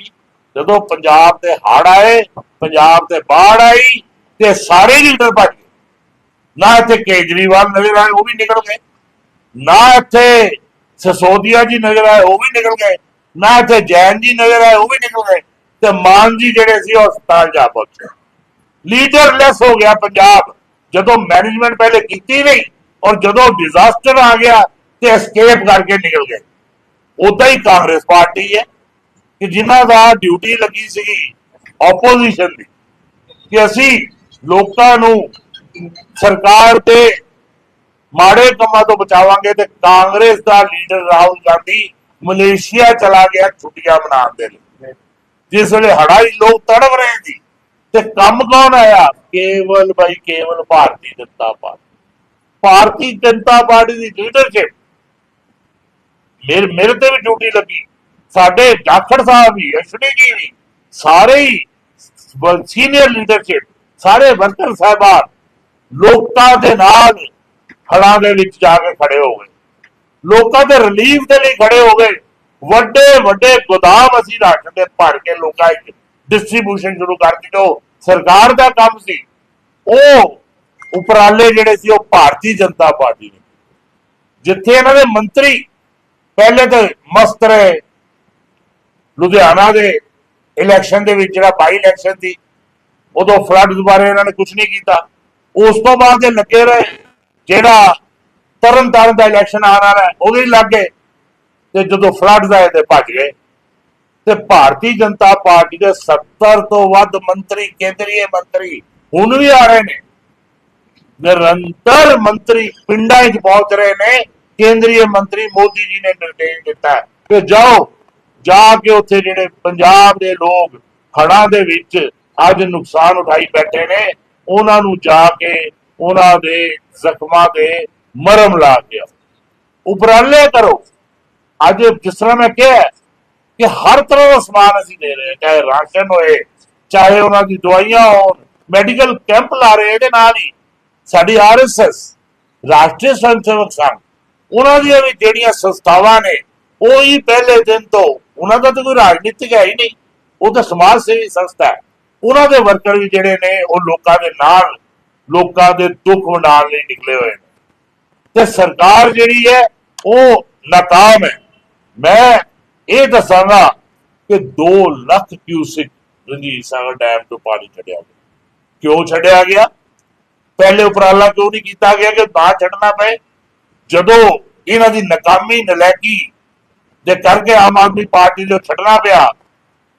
ਜਦੋਂ ਪੰਜਾਬ ਤੇ ਹੜ ਆਏ, ਪੰਜਾਬ ਤੇ ਬਾੜ ਆਈ, ਤੇ ਸਾਰੇ ਲੀਡਰ ਭੱਜ ਗਏ। ਨਾ ਇੱਥੇ ਕੇਜਰੀਵਾਲ ਨਜ਼ਰ ਆਏ, ਉਹ ਵੀ ਨਿਕਲ ਗਏ। ਨਾ ਇੱਥੇ ਸਸੋਦੀਆ ਜੀ ਨਜ਼ਰ ਆਏ, ਉਹ ਵੀ ਨਿਕਲ ਗਏ। ਨਾ ਇੱਥੇ ਜੈਨ ਜੀ ਨਜ਼ਰ ਆਏ, ਉਹ ਵੀ ਨਿਕਲ ਗਏ। ਤੇ ਮਾਨ ਜੀ ਜਿਹੜੇ ਸੀ, ਉਹ ਹਸਪਤਾਲ ਜਾ ਪਹੁੰਚੇ। ਲੀਡਰਲੈਸ ਹੋ ਗਿਆ ਪੰਜਾਬ। ਜਦੋਂ ਮੈਨੇਜਮੈਂਟ ਪਹਿਲੇ ਕੀਤੀ ਨਹੀਂ, ਔਰ ਜਦੋਂ ਡਿਜ਼ਾਸਟਰ ਆ ਗਿਆ, ਤੇ ਐਸਕੇਪ ਕਰਕੇ ਨਿਕਲ ਗਏ। ਉਦਾਂ ਹੀ ਕਾਂਗਰਸ ਪਾਰਟੀ ਹੈ ਕਿ ਜਿਨ੍ਹਾਂ ਦਾ ਡਿਊਟੀ ਲੱਗੀ ਸੀਗੀ ਆਪੋਜੀਸ਼ਨ ਦੀ, ਕਿ ਅਸੀਂ ਲੋਕਾਂ ਨੂੰ ਸਰਕਾਰ ਤੇ ਮਾੜੇ ਕੰਮਾਂ ਤੋਂ ਬਚਾਵਾਂਗੇ ਤੇ ਕਾਂਗਰਸ ਦਾ ਲੀਡਰ ਰਾਹੁਲ ਗਾਂਧੀ ਮਲੇਸ਼ੀਆ ਚਲਾ ਗਿਆ ਛੁੱਟੀਆਂ ਮਨਾਉਣ ਦੇ ਲਈ। ਜਿਸ ਵੇਲੇ ਹੜਾਈ ਲੋਕ ਤੜਫ ਰਹੇ ਸੀ ਤੇ ਕੰਮ ਕੌਣ ਆਇਆ? ਕੇਵਲ ਭਾਈ ਕੇਵਲ ਭਾਰਤੀ ਜਨਤਾ ਪਾਰਟੀ। ਭਾਰਤੀ ਜਨਤਾ ਪਾਰਟੀ ਦੀ ਲੀਡਰਸ਼ਿਪ ਮੇਰੇ ਮੇਰੇ ਤੇ ਵੀ ਡਿਊਟੀ ਲੱਗੀ। ਸਾਡੇ ਜਾਖੜ ਸਾਹਿਬ ਵੀ ਅਸ਼ਵਨੀ ਜੀ ਵੀ, ਸਾਰੇ ਹੀ ਸੀਨੀਅਰ ਲੀਡਰਸ਼ਿਪ ਸਾਰੇ ਵਰਕਰ ਸਾਹਿਬਾਨ ਲੋਕਾਂ ਦੇ ਨਾਲ ਫੜਾਂ ਦੇ ਵਿੱਚ ਜਾ ਕੇ ਖੜੇ ਹੋ ਗਏ। ਲੋਕਾਂ ਦੇ ਰਿਲੀਫ ਦੇ ਲਈ ਖੜੇ ਹੋ ਗਏ। ਵੱਡੇ ਵੱਡੇ ਗੋਦਾਮ ਅਸੀਂ ਰਾਸ਼ਨ ਦੇ ਭਰ ਕੇ ਲੋਕਾਂ ਵਿੱਚ ਡਿਸਟ੍ਰੀਬਿਊਸ਼ਨ ਸ਼ੁਰੂ ਕਰ ਦਿੱਤੀ। ਸਰਕਾਰ ਦਾ ਕੰਮ ਸੀ, ਉਹ ਉਪਰਾਲੇ ਜਿਹੜੇ ਸੀ, ਉਹ ਭਾਰਤੀ ਜਨਤਾ ਪਾਰਟੀ ਨੇ ਜਿੱਥੇ ਇਹਨਾਂ ਦੇ ਮੰਤਰੀ ਪਹਿਲੇ ਤਾਂ ਮਸਤ ਰਹੇ, ਲੁਧਿਆਣਾ ਦੇ ਇਲੈਕਸ਼ਨ ਦੇ ਵਿੱਚ ਜਿਹੜਾ ਬਾਈ ਇਲੈਕਸ਼ਨ ਸੀ, ਉਦੋਂ ਫਲੱਡ ਬਾਰੇ ਇਹਨਾਂ ਨੇ ਕੁਝ ਨਹੀਂ ਕੀਤਾ। ਉਸ ਤੋਂ ਬਾਅਦ ਜੇ ਲੱਗੇ ਰਹੇ, ਜਿਹੜਾ ਤਰਨ ਤਾਰਨ ਦਾ ਇਲੈਕਸ਼ਨ ਆਉਣ ਵਾਲਾ ਹੈ, ਉਹਦੇ ਹੀ ਲੱਗ ਗਏ। ਤੇ ਜਦੋਂ ਫਲੱਡ ਦਾ ਤੇ ਭੱਜ ਗਏ ਤੇ ਭਾਰਤੀ ਜਨਤਾ ਪਾਰਟੀ ਦੇ 70 ਤੋਂ ਵੱਧ ਮੰਤਰੀ ਕੇਂਦਰੀ ਮੰਤਰੀ ਹੁਣ ਵੀ ਆ ਰਹੇ ਨੇ। ਨਿਰੰਤਰ ਮੰਤਰੀ ਪਿੰਡਾਂ 'ਚ ਪਹੁੰਚ ਰਹੇ ਨੇ। ਕੇਂਦਰੀ ਮੰਤਰੀ ਮੋਦੀ ਜੀ ਨੇ ਨਿਰਦੇਸ਼ ਦਿੱਤਾ ਕਿ ਜਾਓ, ਜਾ ਕੇ ਉੱਥੇ ਜਿਹੜੇ ਪੰਜਾਬ ਦੇ ਲੋਕ ਹੜ੍ਹਾਂ ਦੇ ਵਿੱਚ ਅੱਜ ਨੁਕਸਾਨ ਉਠਾਈ ਬੈਠੇ ਨੇ, ਉਹਨਾਂ ਨੂੰ ਜਾ ਕੇ ਉਹਨਾਂ ਦੇ ਜ਼ਖਮਾਂ ਦੇ ਮਰਮ ਲਾ ਕੇ ਆਓ। ਉਪਰਾਲੇ ਕਰੋ। ਅੱਜ ਜਿਸ ਤਰ੍ਹਾਂ ਮੈਂ ਕਿਹਾ ਕਿ ਹਰ ਤਰ੍ਹਾਂ ਦਾ ਸਮਾਨ ਅਸੀਂ ਦੇ ਰਹੇ ਹਾਂ, ਚਾਹੇ ਰਾਸ਼ਨ ਹੋਏ, ਚਾਹੇ ਉਹਨਾਂ ਦੀ ਦਵਾਈਆਂ ਹੋਣ, ਮੈਡੀਕਲ ਕੈਂਪ ਲਾ ਰਹੇ ਇਹਦੇ ਨਾਲ ਹੀ। ਸਾਡੀ ਆਰਐਸਐਸ ਰਾਸ਼ਟਰੀ ਸਵੈਂ ਸੰਘ ਉਹਨਾਂ ਦੀਆਂ ਵੀ ਜਿਹੜੀਆਂ ਸੰਸਥਾਵਾਂ ਨੇ, ਉਹ ਹੀ ਪਹਿਲੇ ਦਿਨ ਤੋਂ, ਉਹਨਾਂ ਦਾ ਤਾਂ ਕੋਈ ਰਾਜਨੀਤਿਕ ਹੈ ਹੀ ਨਹੀਂ, ਉਹ ਤਾਂ ਸਮਾਜ ਸੇਵੀ ਸੰਸਥਾ ਹੈ। ਉਹਨਾਂ ਦੇ ਵਰਕਰ ਵੀ ਜਿਹੜੇ ਨੇ, ਉਹ ਲੋਕਾਂ ਦੇ ਨਾਲ, ਲੋਕਾਂ ਦੇ ਦੁੱਖ ਵੰਡਾਉਣ ਲਈ ਨਿਕਲੇ ਹੋਏ ਨੇ। ਤੇ ਸਰਕਾਰ ਜਿਹੜੀ ਹੈ, ਉਹ ਨਾਕਾਮ ਹੈ। ਮੈਂ ਇਹ ਦੱਸਾਂਗਾ ਕਿ 2 ਲੱਖ ਕਿਊਸਿਕ ਰਣਜੀਤ ਸਾਗਰ ਡੈਮ ਤੋਂ ਪਾਣੀ ਛੱਡਿਆ ਗਿਆ। ਕਿਉਂ ਛੱਡਿਆ ਗਿਆ? ਪਹਿਲੇ ਉਪਰਾਲਾ ਕਿਉਂ ਨਹੀਂ ਕੀਤਾ ਗਿਆ ਕਿ ਨਾ ਛੱਡਣਾ ਪਏ? ਜਦੋਂ ਇਹਨਾਂ ਦੀ ਨਾਕਾਮੀ, ਨਲੈਕੀ ਦੇ ਕਰਕੇ ਆਮ ਆਦਮੀ ਪਾਰਟੀ ਨੂੰ ਛੱਡਣਾ ਪਿਆ,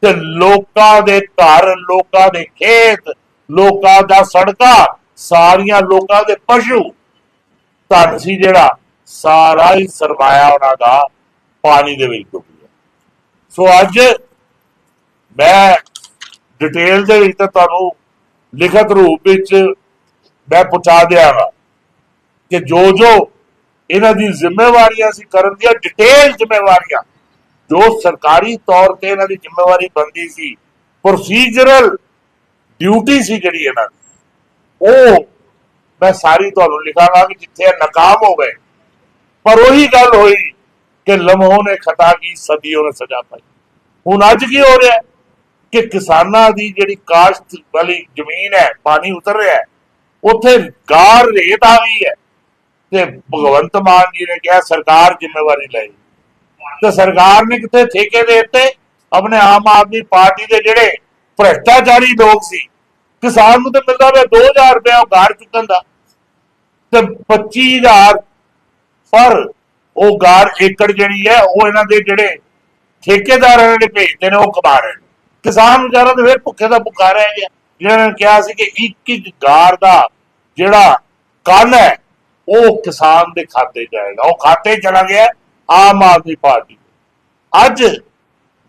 ਤੇ ਲੋਕਾਂ ਦੇ ਘਰ, ਲੋਕਾਂ ਦੇ ਖੇਤ, ਲੋਕਾਂ ਦਾ ਸੜਕਾਂ, ਸਾਰੀਆਂ ਲੋਕਾਂ ਦੇ ਪਸ਼ੂ, ਧਨ ਸੀ ਜਿਹੜਾ, ਸਾਰਾ ਹੀ ਸਰਮਾਇਆ ਉਹਨਾਂ ਦਾ ਪਾਣੀ ਦੇ ਵਿੱਚ ਡੁੱਬ ਸੋ ਅੱਜ ਮੈਂ ਡਿਟੇਲ ਦੇ ਵਿੱਚ ਤਾਂ ਤੁਹਾਨੂੰ ਲਿਖਤ ਰੂਪ ਵਿੱਚ ਮੈਂ ਪਹੁੰਚਾ ਦਿਆਂਗਾ ਕਿ ਜੋ ਜੋ ਇਹਨਾਂ ਦੀ ਜ਼ਿੰਮੇਵਾਰੀਆਂ ਸੀ ਕਰਨ ਦੀਆਂ ਡਿਟੇਲ ਜ਼ਿੰਮੇਵਾਰੀਆਂ, ਜੋ ਸਰਕਾਰੀ ਤੌਰ ਤੇ ਇਹਨਾਂ ਦੀ ਜ਼ਿੰਮੇਵਾਰੀ ਬਣਦੀ ਸੀ ਪ੍ਰੋਸੀਜਰਲ ਡਿਊਟੀ ਸੀ ਜਿਹੜੀ ਇਹਨਾਂ ਦੀ, ਉਹ ਮੈਂ ਸਾਰੀ ਤੁਹਾਨੂੰ ਲਿਖਾਂਗਾ ਕਿ ਜਿੱਥੇ ਇਹ ਨਾਕਾਮ ਹੋ ਗਏ। ਪਰ ਉਹੀ ਗੱਲ ਹੋਈ ਕਿ ਲਮਹੋਂ ਨੇ ਖਤਾ ਕੀ ਸਦੀਆਂ ਨੇ ਸਜ਼ਾ ਪਾਈ। ਹੁਣ ਅੱਜ ਕੀ ਹੋ ਰਿਹਾ ਹੈ? ਕਿ ਕਿਸਾਨਾਂ ਦੀ ਜਿਹੜੀ ਕਾਸ਼ਤ ਵਾਲੀ ਜ਼ਮੀਨ ਹੈ, ਪਾਣੀ ਉਤਰ ਰਿਹਾ ਹੈ, ਉੱਥੇ ਗਾਰ ਰੇਤ ਆ ਗਈ ਹੈ ਤੇ ਭਗਵੰਤ ਮਾਨ ਜੀ ਨੇ ਕਿਹਾ, ਸਰਕਾਰ ਜ਼ਿੰਮੇਵਾਰੀ ਲਏ ਤੇ ਸਰਕਾਰ ਨੇ ਕਿੱਥੇ ਠੇਕੇ ਦੇ ਦਿੱਤੇ? ਆਪਣੇ ਆਮ ਆਦਮੀ ਪਾਰਟੀ ਦੇ ਜਿਹੜੇ ਭ੍ਰਿਸ਼ਟਾਚਾਰੀ ਲੋਕ ਸੀ। ਕਿਸਾਨ ਨੂੰ ਤੇ ਮਿਲਦਾ ਪਿਆ 2000 ਰੁਪਏ ਉਹ ਗਾਰ ਚੁੱਕਣ ਦਾ। ਤੇ 25000 ਪਰ ਉਹ ਗਾਰ ਏਕੜ ਜਿਹੜੀ ਹੈ, ਉਹ ਇਹਨਾਂ ਦੇ ਜਿਹੜੇ ਠੇਕੇਦਾਰ ਇਹਨਾਂ ਨੇ ਭੇਜਦੇ ਨੇ, ਉਹ ਕਮਾ ਰਹੇ ਨੇ। ਕਿਸਾਨ ਵਿਚਾਰਾ ਤੇ ਫਿਰ ਭੁੱਖੇ ਦਾ ਭੁੱਖਾ ਰਹਿ ਗਿਆ। ਜਿਹਨਾਂ ਨੇ ਕਿਹਾ ਸੀ ਕਿ ਇੱਕ ਇੱਕ ਗਾਰ ਦਾ ਜਿਹੜਾ ਕੰਨ ਹੈ, ਉਹ ਕਿਸਾਨ ਦੇ ਖਾਤੇ 'ਚ ਜਾਏਗਾ ਉਹ ਖਾਤੇ ਚਲਾ ਗਿਆ, ਆਮ ਆਦਮੀ ਪਾਰਟੀ ਅੱਜ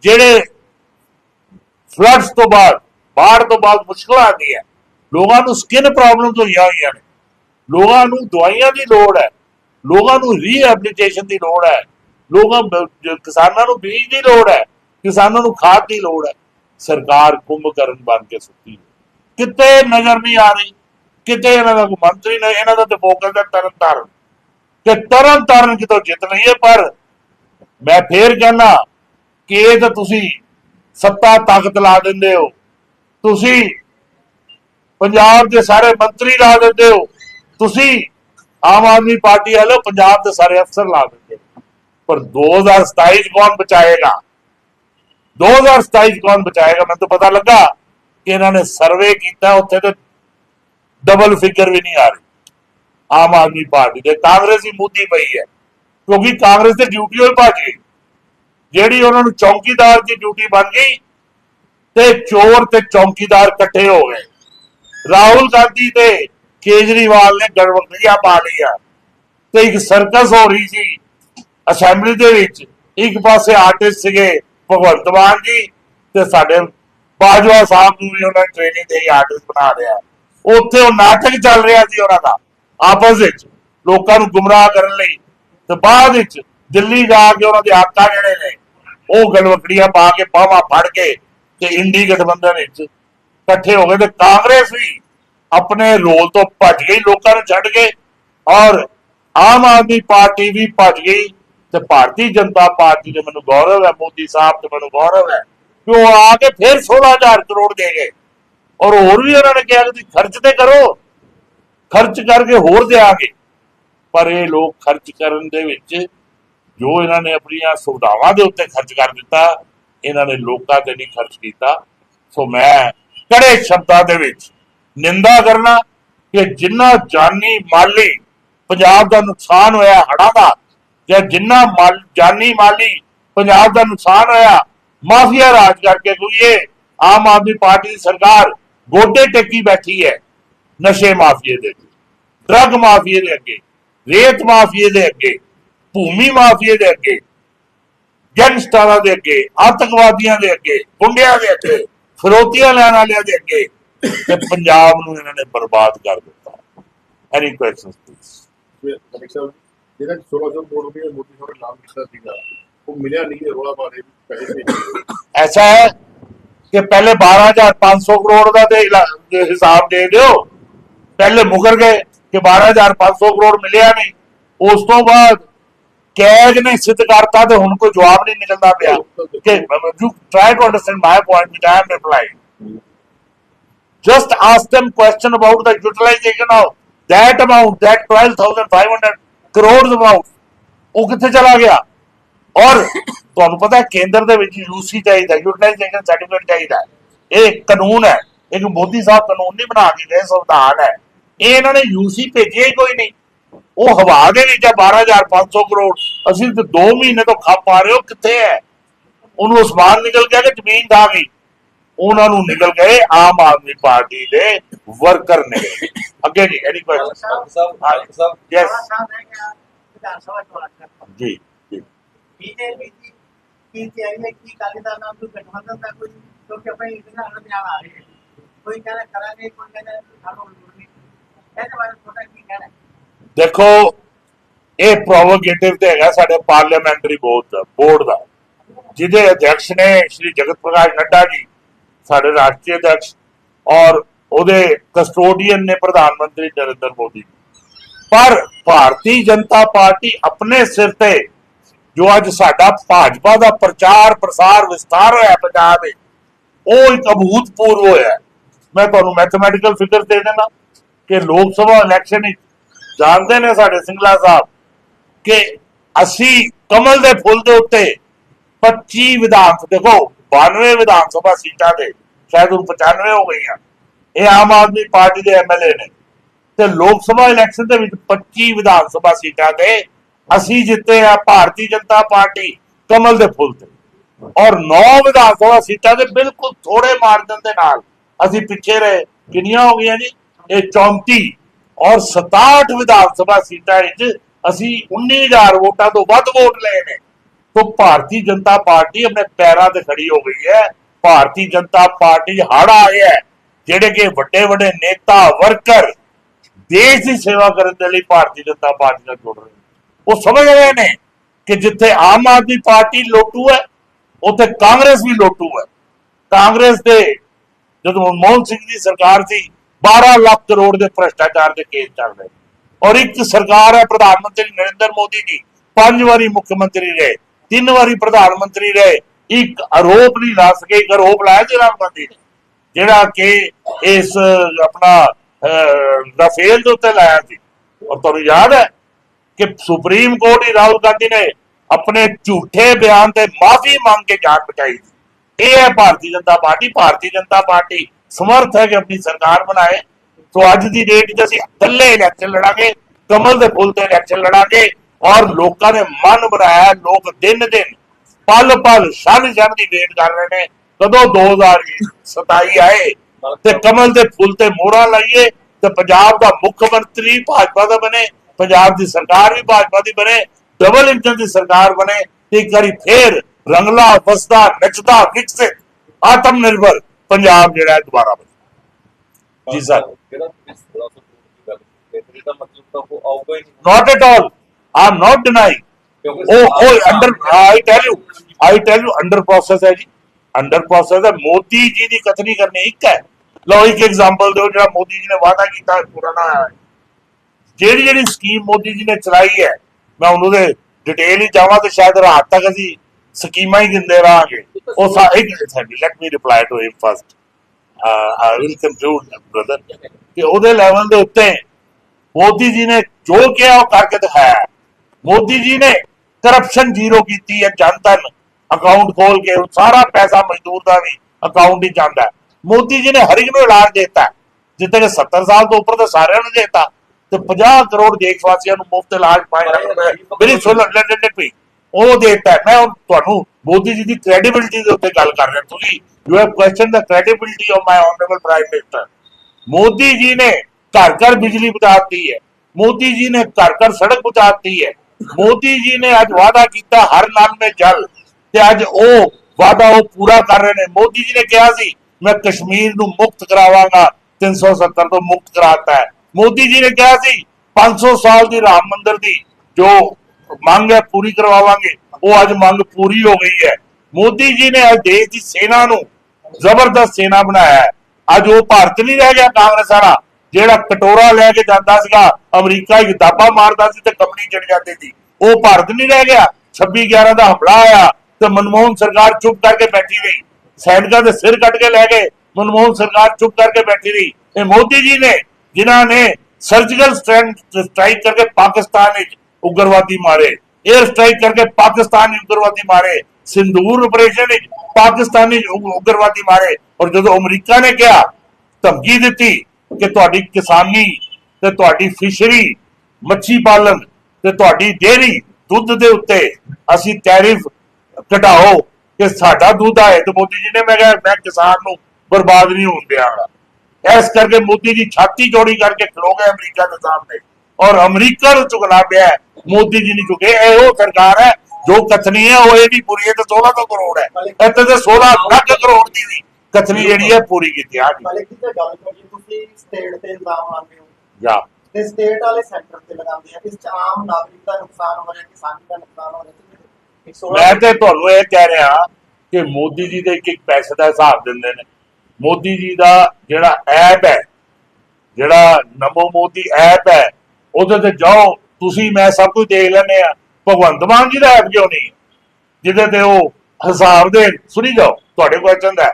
ਜਿਹੜੇ ਫਲੱਡਸ ਤੋਂ ਬਾਅਦ, ਬਾੜ ਤੋਂ ਬਾਅਦ ਮੁਸ਼ਕਲਾਂ ਆਉਂਦੀਆਂ ਲੋਕਾਂ ਨੂੰ ਸਕਿਨ ਪ੍ਰੋਬਲਮਸ ਹੋਈਆਂ ਹੋਈਆਂ ਨੇ। ਲੋਕਾਂ ਨੂੰ ਦਵਾਈਆਂ ਦੀ ਲੋੜ ਹੈ। ਲੋਕਾਂ ਨੂੰ ਰੀਹੈਬਿਲਿਟੇਸ਼ਨ ਦੀ ਲੋੜ ਹੈ। ਲੋਕਾਂ ਕਿਸਾਨਾਂ ਨੂੰ ਬੀਜ ਦੀ ਲੋੜ ਹੈ। ਕਿਸਾਨਾਂ ਨੂੰ ਖਾਦ ਦੀ ਲੋੜ ਹੈ। ਸਰਕਾਰ ਕੁੰਭਕਰਨ ਬਣ ਕੇ ਸੁੱਤੀ ਹੈ। ਕਿਤੇ ਨਜ਼ਰ ਨਹੀਂ ਆ ਰਹੀ। ਕਿਤੇ ਇਹਨਾਂ ਦਾ ਮੰਤਰੀ ਨਹੀਂ, ਇਹਨਾਂ ਦਾ ਤੇ ਫੋਕਸ ਹੈ ਤਰਨ ਤਾਰਨ ਕਿ ਤਰਨ ਤਾਰਨ ਕਿਤੋਂ ਜਿੱਤ ਲਈਏ ਪਰ ਮੈਂ ਫੇਰ ਕਹਿੰਦਾ ਕਿ ਇਹ ਤਾਂ ਤੁਸੀਂ ਸੱਤਾ ਤਾਕਤ ਲਾ ਦਿੰਦੇ ਹੋ। ਤੁਸੀਂ ਪੰਜਾਬ ਦੇ ਸਾਰੇ ਮੰਤਰੀ ਲਾ ਦਿੰਦੇ ਹੋ। ਤੁਸੀਂ ਆਮ ਆਦਮੀ ਪਾਰਟੀ ਵਾਲੇ ਪੰਜਾਬ ਦੇ ਸਾਰੇ ਅਫਸਰ ਲਾ ਦਿੰਦੇ ਪਰ 2027 ਕੌਣ ਬਚਾਏਗਾ? 2027 ਕੌਣ ਬਚਾਏਗਾ? ਮੈਨੂੰ ਤਾਂ ਪਤਾ ਲੱਗਾ ਕਿ ਇਹਨਾਂ ਨੇ ਸਰਵੇ ਕੀਤਾ, ਉੱਥੇ ਤੇ ਡਬਲ ਫਿਗਰ ਵੀ ਨਹੀਂ ਆ ਰਹੀ। ਆਮ ਆਦਮੀ ਪਾਰਟੀ ਦੇ, ਕਾਂਗਰਸ ਹੀ ਮੁੱਦੀ ਪਈ ਹੈ। ਕਿਉਂਕਿ ਕਾਂਗਰਸ ਦੀ ਡਿਊਟੀ ਹੋਈ ਭੱਜ ਗਈ। ਜਿਹੜੀ ਉਹਨਾਂ ਨੂੰ ਚੌਕੀਦਾਰ ਦੀ ਡਿਊਟੀ ਬਣ ਗਈ, ਤੇ ਚੋਰ ਤੇ ਚੌਕੀਦਾਰ ਇਕੱਠੇ ਹੋ ਗਏ। ਰਾਹੁਲ ਗਾਂਧੀ ਤੇ ਕੇਜਰੀਵਾਲ ਨੇ ਗੜਬੜੀਆਂ ਪਾ ਲਈਆਂ ਤੇ ਇੱਕ ਸਰਕਸ ਹੋ ਰਹੀ ਸੀ ਅਸੈਂਬਲੀ ਦੇ ਵਿੱਚ। ਇੱਕ ਪਾਸੇ ਆਰਟਿਸਟ ਸੀਗੇ ਭਗਵੰਤ ਮਾਨ ਜੀ ਤੇ ਸਾਡੇ ਬਾਜਵਾ ਸਾਹਿਬ ਨੂੰ ਵੀ ਉਹਨਾਂ ਟ੍ਰੇਨਿੰਗ ਦੇ ਆਰਟਿਸਟ ਬਣਾ ਲਿਆ। ਉੱਥੇ ਉਹ ਨਾਟਕ ਚੱਲ ਰਿਹਾ ਸੀ ਉਹਨਾਂ ਦਾ, ਆਪਸ ਵਿੱਚ ਲੋਕਾਂ ਨੂੰ ਗੁੰਮਰਾਹ ਕਰਨ ਲਈ। ਤੇ ਬਾਅਦ ਵਿੱਚ ਦਿੱਲੀ ਜਾ ਕੇ ਉਹਨਾਂ ਦੇ ਆਕਾ ਜਿਹੜੇ ਨੇ, ਉਹ ਗਲਵਕੜੀਆਂ ਪਾ ਕੇ ਬਾਹਾਂ ਫੜ ਕੇ ਤੇ ਇੰਡੀ ਗਠਬੰਧਨ ਵਿੱਚ ਇਕੱਠੇ ਹੋ ਗਏ। ਤੇ ਕਾਂਗਰਸ ਵੀ ਆਪਣੇ ਰੋਲ ਤੋਂ ਭੱਜ ਗਈ, ਲੋਕਾਂ ਨੂੰ ਛੱਡ ਕੇ। ਔਰ ਆਮ ਆਦਮੀ ਪਾਰਟੀ ਵੀ ਭੱਜ ਗਈ ਤੇ ਭਾਰਤੀ ਜਨਤਾ ਪਾਰਟੀ ਦੇ ਮੈਨੂੰ ਗੌਰਵ ਹੈ, ਮੋਦੀ ਸਾਹਿਬ ਤੇ ਮੈਨੂੰ ਗੌਰਵ ਹੈ ਕਿ ਉਹ ਆ ਕੇ ਫਿਰ 16000 ਕਰੋੜ ਦੇ ਗਏ। ਔਰ ਹੋਰ ਵੀ ਉਹਨਾਂ ਨੇ ਕਿਹਾ ਕਿ ਤੁਸੀਂ ਖਰਚ ਤੇ ਕਰੋ। ਖਰਚ ਕਰਕੇ ਹੋਰ ਦੇਾਂਗੇ ਪਰ ਇਹ ਲੋਕ ਖਰਚ ਕਰਨ ਦੇ ਵਿੱਚ ਜੋ ਇਹਨਾਂ ਨੇ ਆਪਣੀਆਂ ਸੁਵਿਧਾਵਾਂ ਦੇ ਉੱਤੇ ਖਰਚ ਕਰ ਦਿੱਤਾ, ਇਹਨਾਂ ਨੇ ਲੋਕਾਂ ਤੇ ਨਹੀਂ ਖਰਚ ਕੀਤਾ। ਸੋ ਮੈਂ ਕੜੇ ਸ਼ਬਦਾਂ ਦੇ ਵਿੱਚ ਨਿੰਦਾ ਕਰਨਾ ਕਿ ਜਿੰਨਾ ਜਾਨੀ ਮਾਲੀ ਪੰਜਾਬ ਦਾ ਨੁਕਸਾਨ ਹੋਇਆ ਹੜ੍ਹਾਂ ਦਾ ਜਾਂ ਜਿੰਨਾ ਮਾਲ ਜਾਨੀ ਮਾਲੀ ਪੰਜਾਬ ਦਾ ਨੁਕਸਾਨ ਹੋਇਆ ਮਾਫੀਆ ਰਾਜ ਕਰਕੇ ਕਿਉਂਕਿ ਇਹ ਆਮ ਆਦਮੀ ਪਾਰਟੀ ਦੀ ਸਰਕਾਰ ਗੋਡੇ ਟੇਕੀ ਬੈਠੀ ਹੈ ਨਸ਼ੇ ਮਾਫੀਏ ਦੇ ਅੱਗੇ ਡਰੱਗ ਮਾਫੀਏ ਦੇ ਅੱਗੇ ਰੇਤ ਮਾਫੀਏ ਦੇ ਅੱਗੇ ਭੂਮੀ ਮਾਫੀਏ ਦੇ ਅੱਗੇ ਗੈਂਗਸਟਰਾਂ ਦੇ ਅੱਗੇ ਆਤੰਕਵਾਦੀਆਂ ਦੇ ਅੱਗੇ ਗੁੰਡਿਆਂ ਦੇ ਅੱਗੇ ਫਿਰੋਤੀਆਂ ਲੈਣ ਵਾਲਿਆਂ ਦੇ ਅੱਗੇ ਤੇ ਪੰਜਾਬ ਨੂੰ ਇਹਨਾਂ ਨੇ ਬਰਬਾਦ ਕਰ ਦਿੱਤਾ। ਐਨੀ ਕੁਐਸਚਨਸ ਪਲੀਜ਼ ਜਿਹੜਾ 16000 ਕਰੋੜ ਰੁਪਏ ਮੋਦੀ ਸਾਹਿਬ ਨੇ ਲਾਭ ਕੀਤਾ ਸੀਗਾ ਉਹ ਮਿਲਿਆ ਨਹੀਂ ਰੋਲਾ ਬਾਰੇ ਪੈਸੇ ਐਸਾ ਹੈ ਕਿ ਪਹਿਲੇ 12500 ਕਰੋੜ ਦਾ ਤੇ ਹਿਸਾਬ ਦੇ ਦਿਓ ਪਹਿਲੇ ਮੁਕਰ ਗਏ ਕਿ 12500 ਕਰੋੜ ਮਿਲਿਆ ਨਹੀਂ। ਉਸ ਤੋਂ ਬਾਅਦ ਕੈਦ ਨੇ ਸਿੱਧ ਕਰਤਾ ਤੇ ਹੁਣ ਕੋਈ ਜਵਾਬ ਨਹੀਂ ਨਿਕਲਦਾ ਪਿਆ। ਕਿ you to understand my point which I am just ask them question about the utilization of that amount, that 12500 crores amount. ਉਹ ਕਿੱਥੇ ਚਲਾ ਗਿਆ? ਔਰ ਤੁਹਾਨੂੰ ਪਤਾ ਕੇਂਦਰ ਦੇ ਵਿੱਚ ਯੂਸੀ ਚਾਹੀਦਾ ਯੂਟਿਲਾਈਜੇਸ਼ਨ ਸਰਟੀਫਿਕੇਟ ਚਾਹੀਦਾ। ਇਹ ਕਾਨੂੰਨ ਹੈ। ਇੱਕ ਮੋਦੀ ਸਾਹਿਬ ਕਾਨੂੰਨ ਨਹੀਂ ਬਣਾ ਕੇ ਗਏ, ਸੰਵਿਧਾਨ ਹੈ। ਇਹ ਇਹਨਾਂ ਨੇ ਯੂਸੀ ਭੇਜਿਆ ਹੀ ਕੋਈ ਨਹੀਂ। ਉਹ ਹਵਾ ਦੇ ਵਿੱਚ ਆ 12500 ਕਰੋੜ। ਅਸੀਂ ਤੇ 2 ਮਹੀਨੇ ਤੋਂ ਖਾ ਪਾ ਰਹੇ ਹੋ, ਕਿੱਥੇ ਹੈ? ਉਹਨੂੰ ਅਸਮਾਨ ਨਿਕਲ ਗਿਆ ਕਿ ਜ਼ਮੀਨ ਦਾ ਗਈ ਉਹਨਾਂ ਨੂੰ ਨਿਕਲ ਗਏ ਆਮ ਆਦਮੀ ਪਾਰਟੀ ਦੇ ਵਰਕਰ ਨੇ ਅੱਗੇ ਜੀ ਐਨੀ ਕੁਐਸਚਨ ਸਾਹਿਬ। ਸਾਹਿਬ ਯੈਸ ਨੇ ਵਿਧਾਨ ਸਭਾ ਚੋਣਾਂ ਜੀ ਜੀ। ਬੀਜੇਪੀ ਦੀ ਕੀ ਤਿਆਰੀ ਹੈ ਕੀ ਕਾਲੀ ਦਾ ਨਾਮ ਕੋਈ ਗਠਬੰਧਨ ਦਾ ਕੋਈ ਕਿਉਂਕਿ ਆਪਣੇ ਇਤਨਾ ਅਨੁਜਾਨ ਆ ਰਹੇ ਹੈ। ਕੋਈ ਕਹਿੰਦਾ ਕਰਾਂਗੇ ਕੋਈ ਕਹਿੰਦਾ ਸਾਨੂੰ ਨਹੀਂ। ਇਹਦੇ ਬਾਰੇ ਤੁਹਾਡਾ ਕੀ ਕਹਿਣਾ ਦੇਖੋ ਇਹ ਪ੍ਰੋਵੋਗੇਟਿਵ ਤੇ ਹੈਗਾ ਸਾਡੇ ਪਾਰਲੀਮੈਂਟਰੀ ਬੋਰਡ ਦਾ ਬੋਰਡ ਦਾ। ਜਿਹਦੇ ਅਧਿਕਸ਼ ਨੇ ਸ਼੍ਰੀ ਜਗਤ ਪ੍ਰਕਾਸ਼ ਨੱਡਾ ਜੀ ਸਾਡੇ ਰਾਸ਼ਟਰੀ ਅਧਿਕਸ਼ ਔਰ ਉਹਦੇ ਕਸਟੋਡੀਅਨ ਨੇ ਪ੍ਰਧਾਨ ਮੰਤਰੀ ਨਰਿੰਦਰ ਮੋਦੀ। ਪਰ ਭਾਰਤੀ ਜਨਤਾ ਪਾਰਟੀ ਆਪਣੇ ਸਿਰ ਤੇ ਜੋ ਅੱਜ ਸਾਡਾ ਭਾਜਪਾ ਦਾ ਪ੍ਰਚਾਰ, ਪ੍ਰਸਾਰ ਵਿਸਤਾਰ ਹੋਇਆ ਪੰਜਾਬ ਵਿੱਚ, ਉਹ ਇੱਕ ਅਭੂਤਪੂਰਵ ਹੋਇਆ। ਮੈਂ ਤੁਹਾਨੂੰ ਮੈਥਮੈਟੀਕਲ ਫਿਗਰ ਦੇ ਦੇਣਾ ਕਿ ਲੋਕ ਸਭਾ ਇਲੈਕਸ਼ਨ ਵਿੱਚ ਜਾਣਦੇ ਨੇ ਸਾਡੇ ਸਿੰਗਲਾ ਸਾਹਿਬ ਕਿ ਅਸੀਂ ਕਮਲ ਦੇ ਫੁੱਲ ਦੇ ਉੱਤੇ 25 ਵਿਧਾਨ ਦੇਖੋ 92 ਵਿਧਾਨ ਸਭਾ ਸੀਟਾਂ ਦੇ ਸ਼ਾਇਦ ਹੁਣ 95 ਹੋ ਗਈਆਂ। ਇਹ ਆਮ ਆਦਮੀ ਪਾਰਟੀ ਦੇ ਐਮਐਲਏ ਨੇ। ਤੇ ਲੋਕ ਸਭਾ ਇਲੈਕਸ਼ਨ ਦੇ ਵਿੱਚ 25 ਵਿਧਾਨ ਸਭਾ ਸੀਟਾਂ ਤੇ ਅਸੀਂ ਜਿੱਤੇ ਆ ਭਾਰਤੀ ਜਨਤਾ ਪਾਰਟੀ ਕਮਲ ਦੇ ਫੁੱਲ ਤੇ। ਔਰ 9 ਵਿਧਾਨ ਸਭਾ ਸੀਟਾਂ ਦੇ ਬਿਲਕੁਲ ਥੋੜੇ ਮਾਰਜਨ ਦੇ ਨਾਲ ਅਸੀਂ ਪਿੱਛੇ ਰਹੇ। ਕਿੰਨੀਆਂ ਹੋ ਗਈਆਂ ਜੀ? ਇਹ 34 ਔਰ 67 ਵਿਧਾਨ ਸਭਾ ਸੀਟਾਂ ਵਿੱਚ ਅਸੀਂ 19000 ਵੋਟਾਂ ਤੋਂ ਵੱਧ ਵੋਟ ਲਏ ਨੇ। तो भारतीय जनता पार्टी अपने पैरों ਤੇ ਖੜੀ ਹੋ ਗਈ ਹੈ ਭਾਰਤੀ ਜਨਤਾ ਪਾਰਟੀ ਹੜ ਆਏ ਹੈ ਜਿਹੜੇ ਕਿ ਵੱਡੇ ਵੱਡੇ ਨੇਤਾ ਵਰਕਰ ਦੇਸ਼ ਦੀ ਸੇਵਾ ਕਰਨ ਦੇ ਲਈ ਭਾਰਤੀ ਜਨਤਾ ਪਾਰਟੀ ਨਾਲ ਜੁੜ ਰਹੇ ਨੇ ਉਹ ਸਮਝ ਰਹੇ ਨੇ ਕਿ ਜਿੱਥੇ ਆਮ ਆਦਮੀ ਪਾਰਟੀ ਲੋਟੂ ਹੈ ਉੱਥੇ ਕਾਂਗਰਸ ਵੀ ਲੋਟੂ ਹੈ ਕਾਂਗਰਸ ਦੇ ਜਦੋਂ ਮਨਮੋਹਨ ਸਿੰਘ ਦੀ ਸਰਕਾਰ ਸੀ 12 ਲੱਖ ਕਰੋੜ ਦੇ ਭ੍ਰਸ਼ਟਾਚਾਰ ਦੇ ਕੇਸ ਚੱਲ ਰਹੇ ਔਰ ਇੱਕ ਸਰਕਾਰ ਹੈ ਪ੍ਰਧਾਨ ਮੰਤਰੀ ਨਰਿੰਦਰ ਮੋਦੀ ਜੀ ਪੰਜ ਵਾਰੀ ਮੁੱਖ ਮੰਤਰੀ ਰਹੇ ਤਿੰਨ ਵਾਰੀ ਪ੍ਰਧਾਨ ਮੰਤਰੀ ਰਹੇ ਇੱਕ ਆਰੋਪ ਨਹੀਂ ਲਾ ਸਕੇ ਇੱਕ ਆਰੋਪ ਲਾਇਆ ਜੀ ਗਾਂਧੀ ਨੇ ਜਿਹੜਾ ਕਿ ਇਸ ਆਪਣਾ ਅਹ, ਦੇ ਉੱਤੇ ਲਾਇਆ ਸੀ। ਔਰ ਤੁਹਾਨੂੰ ਯਾਦ ਹੈ ਕਿ ਸੁਪਰੀਮ ਕੋਰਟ ਹੀ ਰਾਹੁਲ ਗਾਂਧੀ ਨੇ ਆਪਣੇ ਝੂਠੇ ਬਿਆਨ ਤੇ ਮਾਫੀ ਮੰਗ ਕੇ ਜਾਨ ਬਚਾਈ ਸੀ। ਇਹ ਹੈ ਭਾਰਤੀ ਜਨਤਾ ਪਾਰਟੀ ਭਾਰਤੀ ਜਨਤਾ ਪਾਰਟੀ ਸਮਰਥ ਹੈ ਕਿ ਆਪਣੀ ਸਰਕਾਰ ਬਣਾਏ। ਸੋ ਅੱਜ ਦੀ ਡੇਟ 'ਚ ਅਸੀਂ ਇਕੱਲੇ ਇਲੈਕਸ਼ਨ ਲੜਾਂਗੇ ਕਮਲ ਦੇ ਫੁੱਲ ਤੇ ਇਲੈਕਸ਼ਨ ਲੜਾਂਗੇ। ਔਰ ਲੋਕਾਂ ਨੇ ਮਨ ਬਣਾਇਆ ਲੋਕ ਦਿਨ ਦਿਨ ਪਲ ਪਲ ਸ਼ਨ ਸ਼ਨ ਦੀ ਵੇਟ ਕਰ ਰਹੇ ਨੇ। ਕਦੋਂ 2027 ਆਏ ਤੇ ਕਮਲ ਦੇ ਫੁੱਲ ਤੇ ਮੋਹਰਾਂ ਲਾਈਏ ਤੇ ਪੰਜਾਬ ਦਾ ਮੁੱਖ ਮੰਤਰੀ ਭਾਜਪਾ ਦਾ ਬਣੇ ਪੰਜਾਬ ਦੀ ਸਰਕਾਰ ਵੀ ਭਾਜਪਾ ਦੀ ਬਣੇ ਡਬਲ ਇੰਜਨ ਦੀ ਸਰਕਾਰ ਬਣੇ ਤੇ ਇੱਕ ਵਾਰੀ ਫੇਰ ਰੰਗਲਾ ਵਸਦਾ ਨੱਚਦਾ ਵਿਕਸਿਤ ਆਤਮ ਨਿਰਭਰ ਪੰਜਾਬ ਜਿਹੜਾ ਹੈ ਦੁਬਾਰਾ ਬਣੇ। ਜੀ ਸਰ। ਜਿਹੜਾ ਤੁਸੀਂ 16 ਹੈ ਇਹਦਾ ਮਤਲਬ ਤਾਂ ਉਹ ਉਹ under I tell you I tell you under process ਹੈ ਜੀ। ਅੰਡਰ ਪ੍ਰੋਸੈਸ ਹੈ। ਮੋਦੀ ਜੀ ਦੀ ਕਥਨੀ ਕਰਨੀ ਇੱਕ ਹੈ। ਲਓ ਇੱਕ ਐਗਜ਼ਾਮਪਲ ਦਿਓ ਜਿਹੜਾ ਮੋਦੀ ਜੀ ਨੇ ਵਾਅਦਾ ਕੀਤਾ ਪੂਰਾ ਨਾ ਹੋਇਆ। ਜਿਹੜੀ ਜਿਹੜੀ ਸਕੀਮ ਮੋਦੀ ਜੀ ਨੇ ਚਲਾਈ ਹੈ ਮੈਂ ਉਹਨੂੰ ਦੇ ਡਿਟੇਲ ਹੀ ਜਾਵਾਂ ਤੇ ਸ਼ਾਇਦ ਰਾਤ ਤੱਕ ਅਸੀਂ ਸਕੀਮਾਂ ਹੀ ਗਿੰਦੇ ਰਹਾਂਗੇ। ਉਹ ਸਾ ਇੱਕ second let me reply to him first I will conclude brother ਕਿ ਉਹਦੇ ਲੈਵਲ ਦੇ ਉੱਤੇ ਮੋਦੀ ਜੀ ਨੇ ਜੋ ਕਿਹਾ ਉਹ ਕਰਕੇ ਦਿਖਾਇਆ। ਮੋਦੀ ਜੀ ਨੇ ਕਰਪਸ਼ਨ ਜ਼ੀਰੋ ਕੀਤੀ ਹੈ ਜਨਤਨ ਅਕਾਊਂਟ ਖੋਲ ਕੇ ਸਾਰਾ ਪੈਸਾ ਮਜ਼ਦੂਰ ਦਾ ਵੀ ਅਕਾਊਂਟ ਹੀ ਜਾਂਦਾ ਮੋਦੀ ਜੀ ਨੇ ਹਰ ਇੱਕ ਨੂੰ ਇਲਾਜ ਦਿੱਤਾ ਹੈ। ਕਿ 70 ਸਾਲ ਤੋਂ ਉੱਪਰ ਦੇ ਸਾਰਿਆਂ ਨੂੰ ਦਿੱਤਾ ਤੇ 50 ਕਰੋੜ ਦੇਸ਼ ਵਾਸੀਆਂ ਨੂੰ ਮੁਫਤ ਇਲਾਜ ਪਾਇਆ ਮੇਰੀ ਸੁਣ ਲੈਣ ਪਈ ਉਹ ਦੇਤਾ ਮੈਂ ਤੁਹਾਨੂੰ ਮੋਦੀ ਜੀ ਦੀ ਕ੍ਰੈਡੀਬਿਲਿਟੀ ਦੇ ਉੱਤੇ ਗੱਲ ਕਰ ਰਿਹਾ। ਤੁਸੀਂ you have question the credibility of my honourable prime minister Modi ji ਨੇ ਘਰ ਘਰ ਬਿਜਲੀ ਪਹੁੰਚਾਤੀ ਹੈ। ਮੋਦੀ ਜੀ ਨੇ ਘਰ ਘਰ ਸੜਕ ਪਹੁੰਚਾਤੀ ਹੈ। ਮੋਦੀ ਜੀ ਨੇ ਅੱਜ ਵਾਅਦਾ ਕੀਤਾ ਹਰ ਨਲ ਮੇ ਜਲ ਤੇ ਅੱਜ ਉਹ ਵਾਅਦਾ ਉਹ ਪੂਰਾ ਕਰ ਰਹੇ ਨੇ। ਮੋਦੀ ਜੀ ਨੇ ਕਿਹਾ ਸੀ, ਮੈਂ ਕਸ਼ਮੀਰ ਨੂੰ ਮੁਕਤ ਕਰਾਵਾਂਗਾ 370 ਤੋਂ ਮੁਕਤ ਕਰਾਤਾ ਹੈ। ਮੋਦੀ ਜੀ ਨੇ ਕਿਹਾ ਸੀ 500 ਸਾਲ ਦੀ ਰਾਮ ਮੰਦਿਰ ਦੀ ਜੋ ਮੰਗ ਹੈ ਪੂਰੀ ਕਰਵਾਵਾਂਗੇ, ਉਹ ਅੱਜ ਮੰਗ ਪੂਰੀ ਹੋ ਗਈ ਹੈ। ਮੋਦੀ ਜੀ ਨੇ ਅੱਜ ਦੇਸ਼ ਦੀ ਸੈਨਾ ਨੂੰ ਜ਼ਬਰਦਸਤ ਸੈਨਾ ਬਣਾਇਆ ਹੈ। ਅੱਜ ਉਹ ਭਾਰਤ ਨਹੀਂ ਰਹਿ ਗਿਆ, ਕਾਂਗਰਸ ਵਾਲਾ। ਜਿਹੜਾ ਕਟੋਰਾ ਲੈ ਕੇ ਜਾਂਦਾ ਸੀਗਾ, ਅਮਰੀਕਾ ਹੀ ਦਾਬਾ ਮਾਰਦਾ ਸੀ ਤੇ ਕੰਪਨੀ ਚੜ ਜਾਂਦੀ ਸੀ। ਉਹ ਭਾਰਤ ਨਹੀਂ ਰਹਿ ਗਿਆ। 26 11 ਦਾ ਹਮਲਾ ਆਇਆ ਤੇ ਮਨਮੋਹਨ ਸਰਕਾਰ ਚੁੱਪ ਕਰਕੇ ਬੈਠੀ ਰਹੀ। ਸੈਨਿਕਾਂ ਦੇ ਸਿਰ ਕੱਟ ਕੇ ਲੈ ਗਏ। ਮਨਮੋਹਨ ਸਰਕਾਰ ਚੁੱਪ ਕਰਕੇ ਬੈਠੀ ਰਹੀ। ਇਹ ਮੋਦੀ ਜੀ ਨੇ, ਜਿਨ੍ਹਾਂ ਨੇ ਸਰਜੀਕਲ ਸਟ੍ਰਾਈਕ ਕਰਕੇ ਪਾਕਿਸਤਾਨ ਵਿੱਚ ਉਗਰਵਾਦੀ ਮਾਰੇ। 에ਅਰ ਸਟ੍ਰਾਈਕ ਕਰਕੇ ਪਾਕਿਸਤਾਨ ਵਿੱਚ ਉਗਰਵਾਦੀ ਮਾਰੇ। ਸਿੰਦੂਰ ਆਪਰੇਸ਼ਨ ਵਿੱਚ ਪਾਕਿਸਤਾਨੀ ਉਗਰਵਾਦੀ ਮਾਰੇ। ਔਰ ਜਦੋਂ ਅਮਰੀਕਾ ਨੇ ਕਿਹਾ, ਧਮਕੀ ਦਿੱਤੀ ਕਿ ਤੁਹਾਡੀ ਕਿਸਾਨੀ ਤੇ ਤੁਹਾਡੀ ਫਿਸ਼ਰੀ, ਮੱਛੀ ਪਾਲਣ ਤੇ ਤੁਹਾਡੀ ਡੇਅਰੀ ਦੁੱਧ ਦੇ ਉੱਤੇ ਅਸੀਂ ਟੈਰਿਫ ਘਟਾਓ ਕਿ ਸਾਡਾ ਦੁੱਧ ਆਏ ਤੇ ਮੋਦੀ ਜੀ ਨੇ ਮੈਂ ਕਿਹਾ, ਮੈਂ ਕਿਸਾਨ ਨੂੰ ਬਰਬਾਦ ਨਹੀਂ ਹੋਣ ਦਿਆਂਗਾ ਇਸ ਕਰਕੇ ਮੋਦੀ ਜੀ ਛਾਤੀ ਜੋੜੀ ਕਰਕੇ ਖਲੋ ਗਏ ਅਮਰੀਕਾ ਦੇ ਸਾਹਮਣੇ ਔਰ ਅਮਰੀਕਾ ਨੂੰ ਝੁਕਣਾ ਪਿਆ ਮੋਦੀ ਜੀ ਨਹੀਂ ਝੁਕੇ, ਇਹ ਉਹ ਸਰਕਾਰ ਹੈ ਜੋ ਕਥਨੀ ਹੈ, ਉਹ ਇਹਦੀ ਪੂਰੀ ਹੈ ਤੇ 1600 ਕਰੋੜ ਹੈ। ਇੱਥੇ ਤੇ 16 ਲੱਖ ਕਰੋੜ ਦੀ ਵੀ ਕਥਨੀ ਜਿਹੜੀ ਹੈ ਪੂਰੀ ਕੀਤੀ ਆ। ਮਲਿਕ ਜੀ ਤੇ ਗੱਲ ਕਰੀਏ ਤੁਸੀਂ ਸਟੇਟ ਤੇ ਇਲਜ਼ਾਮ ਲਾਉਂਦੇ ਹੋ। ਜਾ ਤੇ ਸਟੇਟ ਵਾਲੇ ਸੈਂਟਰ ਤੇ ਲਗਾਉਂਦੇ ਆ। ਇਸ ਚ ਆਮ ਨਾਗਰਿਕ ਦਾ ਨੁਕਸਾਨ ਹੋ ਰਿਹਾ ਕਿਸਾਨੀ ਦਾ ਨੁਕਸਾਨ ਹੋ ਰਿਹਾ। ਤੇ ਮੈਂ ਤੇ ਤੁਹਾਨੂੰ ਇਹ ਕਹਿ ਰਿਹਾ ਕਿ ਮੋਦੀ ਜੀ ਦੇ ਇੱਕ ਇੱਕ ਪੈਸੇ ਦਾ ਹਿਸਾਬ ਦਿੰਦੇ ਨੇ। ਮੋਦੀ ਜੀ ਦਾ ਜਿਹੜਾ ਐਪ ਹੈ ਜਿਹੜਾ ਨਮੋ ਮੋਦੀ ਐਪ ਹੈ ਉਹਦੇ ਤੇ ਜਾਓ ਤੁਸੀਂ ਮੈਂ ਸਭ ਕੁਝ ਦੇਖ ਲੈਂਦੇ ਆ। ਭਗਵੰਤ ਮਾਨ ਜੀ ਦਾ ਐਪ ਕਿਉਂ ਨਹੀਂ? ਜਿਹਦੇ ਤੇ ਉਹ ਹਿਸਾਬ ਦੇ ਸੁਣੀ ਜਾਓ ਤੁਹਾਡੇ ਕੁਐਸਚਨ ਦਾ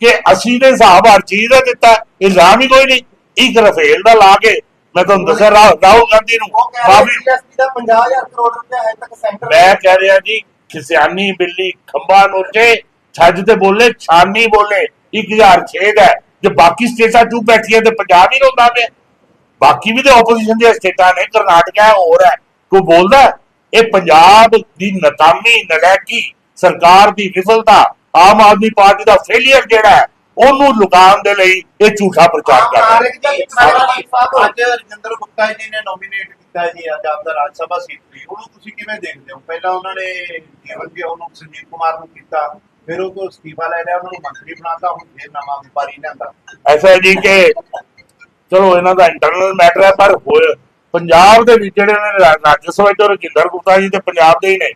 ਕਿ ਅਸੀਂ ਦੇ ਹਿਸਾਬ ਹਰ ਚੀਜ਼ ਦਾ ਦਿੱਤਾ ਇਲਜ਼ਾਮ ਹੀ ਕੋਈ ਨਹੀਂ ਇੱਕ ਰਫੇਲ ਦਾ ਲਾ ਕੇ ਮੈਂ ਤੁਹਾਨੂੰ ਦੱਸਿਆ ਰਾਹੁਲ ਗਾਂਧੀ ਨੂੰ ਮਾਫੀ ਜੀਐਸਟੀ ਦਾ 50000 ਕਰੋੜ ਰੁਪਏ ਹਜੇ ਤੱਕ ਸੈਂਟਰ ਮੈਂ ਕਹਿ ਰਿਹਾ ਜੀ ਖਿਸਿਆਨੀ ਬਿੱਲੀ ਖੰਭਾ ਨੋਚੇ ਛੱਜ ਤੇ ਬੋਲੇ ਛਾਨੀ ਬੋਲੇ 1006 ਦਾ ਹੈ। ਜੇ ਬਾਕੀ ਸਟੇਟਾਂ ਚੁੱਪ ਬੈਠੀਆਂ ਤੇ ਪੰਜਾਬ ਹੀ ਰੋਂਦਾ ਪਿਆ ਬਾਕੀ ਵੀ ਤੇ ਆਪੋਜੀਸ਼ਨ ਦੀਆਂ ਸਟੇਟਾਂ ਨੇ ਕਰਨਾਟਕਾ ਹੈ ਹੋਰ ਹੈ ਕੋਈ ਬੋਲਦਾ ਹੈ? ਇਹ ਪੰਜਾਬ ਦੀ ਨਾਕਾਮੀ ਨਲਾਇਕੀ ਸਰਕਾਰ ਦੀ ਵਿਫਲਤਾ ਆਮ ਆਦਮੀ ਪਾਰਟੀ ਦਾ ਫੇਲਿਅਰ ਜਿਹੜਾ ਹੈ ਉਹਨੂੰ ਲੁਕਾਉਣ ਦੇ ਲਈ ਇਹ ਝੂਠਾ ਪ੍ਰਚਾਰ ਕਰ ਰਿਹਾ ਹੈ। ਅੱਜ ਰਜਿੰਦਰ ਗੁਪਤਾ ਜੀ ਨੇ ਨੋਮੀਨੇਟ ਕੀਤਾ ਜੀ ਅੱਜ ਆਪ ਦਾ ਰਾਜ ਸਭਾ ਸੀਟ ਲਈ। ਉਹਨੂੰ ਤੁਸੀਂ ਕਿਵੇਂ ਦੇਖਦੇ ਹੋ? ਪਹਿਲਾਂ ਉਹਨਾਂ ਨੇ ਜੀ ਉਹਨੂੰ ਸੰਜੀਵ ਕੁਮਾਰ ਨੂੰ ਕੀਤਾ ਫਿਰ ਉਹ ਤੋਂ ਅਸਤੀਫਾ ਲੈ ਲਿਆ ਉਹਨਾਂ ਨੂੰ ਮੰਤਰੀ ਬਣਾਤਾ ਹੁਣ ਫਿਰ ਨਵਾਂ ਵਪਾਰੀ ਲਿਆਂਦਾ। ਐਸਾ ਜੀ ਕਿ ਚਲੋ ਇਹਨਾਂ ਦਾ ਇੰਟਰਨਲ ਮੈਟਰ ਹੈ ਪਰ ਹੋਏ ਪੰਜਾਬ ਦੇ ਵਿੱਚ ਜਿਹੜੇ ਨੇ ਰਾ- ਰਾਜ ਸਭਾ ਚੋਂ ਰਜਿੰਦਰ ਗੁਪਤਾ ਜੀ ਤੇ ਪੰਜਾਬ ਦੇ ਹੀ ਨੇ।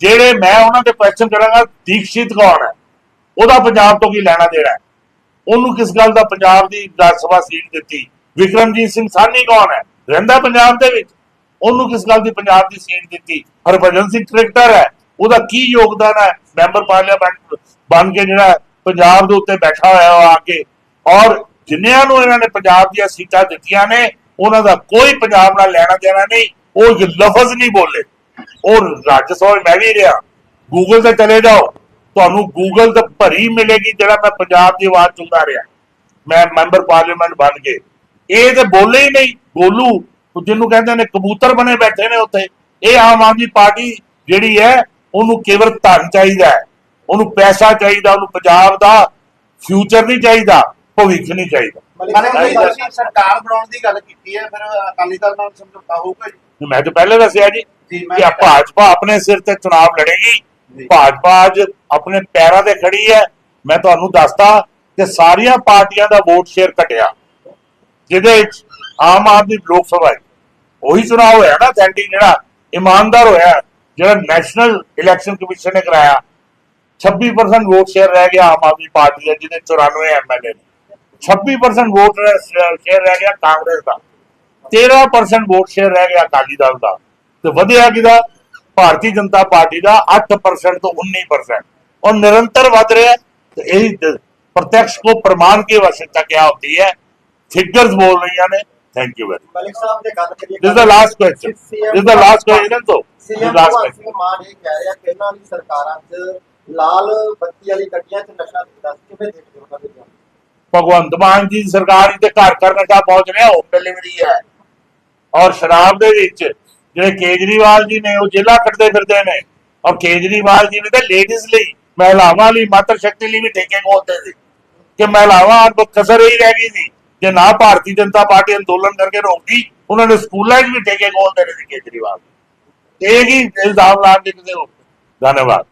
ਜਿਹੜੇ ਮੈਂ ਉਹਨਾਂ ਤੇ ਕੁਐਸਚਨ ਕਰਾਂਗਾ, ਦੀਕਸ਼ਿਤ ਕੌਣ ਹੈ? ਉਹਦਾ ਪੰਜਾਬ ਤੋਂ ਕੀ ਲੈਣਾ ਦੇਣਾ ਹੈ? ਉਹਨੂੰ ਕਿਸ ਗੱਲ ਦਾ ਪੰਜਾਬ ਦੀ ਰਾਜ ਸਭਾ ਸੀਟ ਦਿੱਤੀ? ਵਿਕਰਮਜੀਤ ਸਿੰਘ ਸਾਨੀ ਕੌਣ ਹੈ? ਰਹਿੰਦਾ ਪੰਜਾਬ ਦੇ ਵਿੱਚ। ਉਹਨੂੰ ਕਿਸ ਗੱਲ ਦੀ ਪੰਜਾਬ ਦੀ ਸੀਟ ਦਿੱਤੀ? ਹਰਭਜਨ ਸਿੰਘ ਕ੍ਰਿਕਟਰ ਹੈ। ਉਹਦਾ ਕੀ ਯੋਗਦਾਨ ਹੈ? ਮੈਂਬਰ ਪਾਰਲੀਮੈਂਟ ਬਣ ਕੇ ਜਿਹੜਾ ਪੰਜਾਬ ਦੇ ਉੱਤੇ ਬੈਠਾ ਹੋਇਆ ਆ ਕੇ। ਔਰ ਜਿੰਨਿਆਂ ਨੂੰ ਇਹਨਾਂ ਨੇ ਪੰਜਾਬ ਦੀਆਂ ਸੀਟਾਂ ਦਿੱਤੀਆਂ ਨੇ, ਉਹਨਾਂ ਦਾ ਕੋਈ ਪੰਜਾਬ ਨਾਲ ਲੈਣਾ ਦੇਣਾ ਨਹੀਂ। ਉਹ ਇੱਕ ਲਫ਼ਜ਼ ਨਹੀਂ ਬੋਲੇ। ਉਹ ਰਾਜ ਸਭਾ ਮੈਂ ਵੀ ਰਿਹਾ। ਗੂਗਲ ਤੇ ਚਲੇ ਜਾਓ। ਤੁਹਾਨੂੰ ਗੂਗਲ ਤੇ ਭਰੀ ਮਿਲੇਗੀ ਜਿਹੜਾ ਮੈਂ ਪੰਜਾਬ ਦੀ ਆਵਾਜ਼ ਚੁੰਦਾ ਰਿਹਾ। ਮੈਂ ਮੈਂਬਰ ਪਾਰਲੀਮੈਂਟ ਬਣ ਕੇ। ਇਹ ਤੇ ਬੋਲੇ ਹੀ ਨਹੀਂ। ਗੋਲੂ ਜਿਹਨੂੰ ਕਹਿੰਦੇ ਨੇ ਕਬੂਤਰ ਬਣੇ ਬੈਠੇ ਨੇ ਉੱਥੇ। ਇਹ ਆਮ ਆਦਮੀ ਪਾਰਟੀ ਜਿਹੜੀ ਹੈ ਉਹਨੂੰ ਕੇਵਲ ਧਨ ਚਾਹੀਦਾ ਹੈ। ਉਹਨੂੰ ਪੈਸਾ ਚਾਹੀਦਾ ਉਹਨੂੰ ਪੰਜਾਬ ਦਾ ਫਿਊਚਰ ਨਹੀਂ ਚਾਹੀਦਾ ਭਵਿੱਖ ਨਹੀਂ ਚਾਹੀਦਾ। ਸਰਕਾਰ ਬਣਾਉਣ ਦੀ ਗੱਲ ਕੀਤੀ ਹੈ ਫਿਰ ਅਕਾਲੀ ਦਲ ਨਾਲ ਸਮਝੌਤਾ ਹੋਊਗਾ ਮੈਂ ਤਾਂ ਪਹਿਲੇ ਦੱਸਿਆ ਜੀ ਭਾਜਪਾ ਆਪਣੇ ਸਿਰ ਤੇ ਚੁਣਾਵ ਲੜੇਗੀ। ਜੀ। ਭਾਜਪਾ ਅੱਜ ਆਪਣੇ ਪੈਰਾਂ ਤੇ ਖੜੀ ਹੈ। ਮੈਂ ਤੁਹਾਨੂੰ ਦੱਸਦਾ ਕਿ ਸਾਰੀਆਂ ਪਾਰਟੀਆਂ ਦਾ ਵੋਟ ਸ਼ੇਅਰ ਘਟਿਆ। ਜਿਹਦੇ ਵਿੱਚ ਆਮ ਆਦਮੀ ਲੋਕ ਸਭਾ ਹੈ। ਉਹੀ ਚੁਣਾਵ ਹੋਇਆ ਨਾ ਸੈਂਟਿੰਗ ਜਿਹੜਾ ਇਮਾਨਦਾਰ ਹੋਇਆ ਜਿਹੜਾ ਨੈਸ਼ਨਲ ਇਲੈਕਸ਼ਨ ਕਮਿਸ਼ਨ ਨੇ ਕਰਾਇਆ। 26% ਵੋਟ ਸ਼ੇਅਰ ਰਹਿ ਗਿਆ ਆਮ ਆਦਮੀ ਪਾਰਟੀ ਦਾ ਜਿਹਦੇ 94 ਐਮਐਲਏ ਨੇ। 26% ਵੋਟ ਸ਼ੇਅਰ ਰਹਿ ਗਿਆ ਕਾਂਗਰਸ ਦਾ। 13% ਵੋਟ ਸ਼ੇਅਰ ਰਹਿ ਗਿਆ ਅਕਾਲੀ ਦਲ ਦਾ। ਤੇ ਵਧਿਆ ਕਿਹਦਾ ਭਾਰਤੀ ਜਨਤਾ ਪਾਰਟੀ ਦਾ 8% ਤੋਂ 19% और निरंतर वध रहा है तो यही द- प्रत्यक्ष को प्रमाण की आवश्यकता क्या होती है फिगर्स बोल रही हैं थैंक यू वेरी ਮਲਿਕ ਸਾਹਿਬ ਦੀ ਗੱਲ ਕਰੀਏ this is the last question this is the last question तो CM last Bhagwant question Singh Mann ਇਹ ਕਹਿ ਰਿਹਾ ਕਿ ਇਹਨਾਂ ਦੀ ਸਰਕਾਰਾਂ 'ਚ ਲਾਲ ਬੱਤੀ ਵਾਲੀ ਗੱਡੀਆਂ 'ਚ ਨਸ਼ਾ ਵਿਕਦਾ ਸੀ ਕਿਵੇਂ ਦੇਖਦੇ ਹੋ ਉਹਨਾਂ ਦੇ ਬਿਆਨ? ਭਗਵੰਤ ਮਾਨ ਜੀ ਦੀ ਸਰਕਾਰ ਹੀ ਤੇ ਘਰ ਘਰ ਨਸ਼ਾ ਪਹੁੰਚ ਰਿਹਾ ਹੋਮ ਡਿਲੀਵਰੀ ਹੈ ਔਰ ਸ਼ਰਾਬ ਦੇ ਵਿੱਚ ਜਿਹੜੇ ਕੇਜਰੀਵਾਲ ਜੀ ਨੇ ਉਹ ਜੇਲਾ ਕੱਟਦੇ ਫਿਰਦੇ ਨੇ ਔਰ ਕੇਜਰੀਵਾਲ ਜੀ ਨੇ ਤਾਂ ਲੇਡੀਜ਼ ਲਈ ਮਹਿਲਾਵਾਂ ਲਈ ਮਾਤਰ ਸ਼ਕਤੀ ਲਈ ਵੀ ਠੇਕੇ ਖੋਲਦੇ ਸੀ ਕਿ ਮਹਿਲਾਵਾਂ ਅੱਜ ਕਸਰ ਹੀ ਰਹਿ ਗਈ ਸੀ ਜੇ ਨਾ ਭਾਰਤੀ ਜਨਤਾ ਪਾਰਟੀ ਅੰਦੋਲਨ ਕਰਕੇ ਰੋਕਦੀ, ਉਹਨਾਂ ਨੇ ਸਕੂਲਾਂ 'ਚ ਵੀ ਠੇਕੇ ਖੋਲਦੇ ਨੇ ਸੀ ਕੇਜਰੀਵਾਲ ਇਹ ਹੀ ਇਲਜ਼ਾਮ ਲਾਉਣ ਦੇ ਕਿਸੇ ਧੰਨਵਾਦ।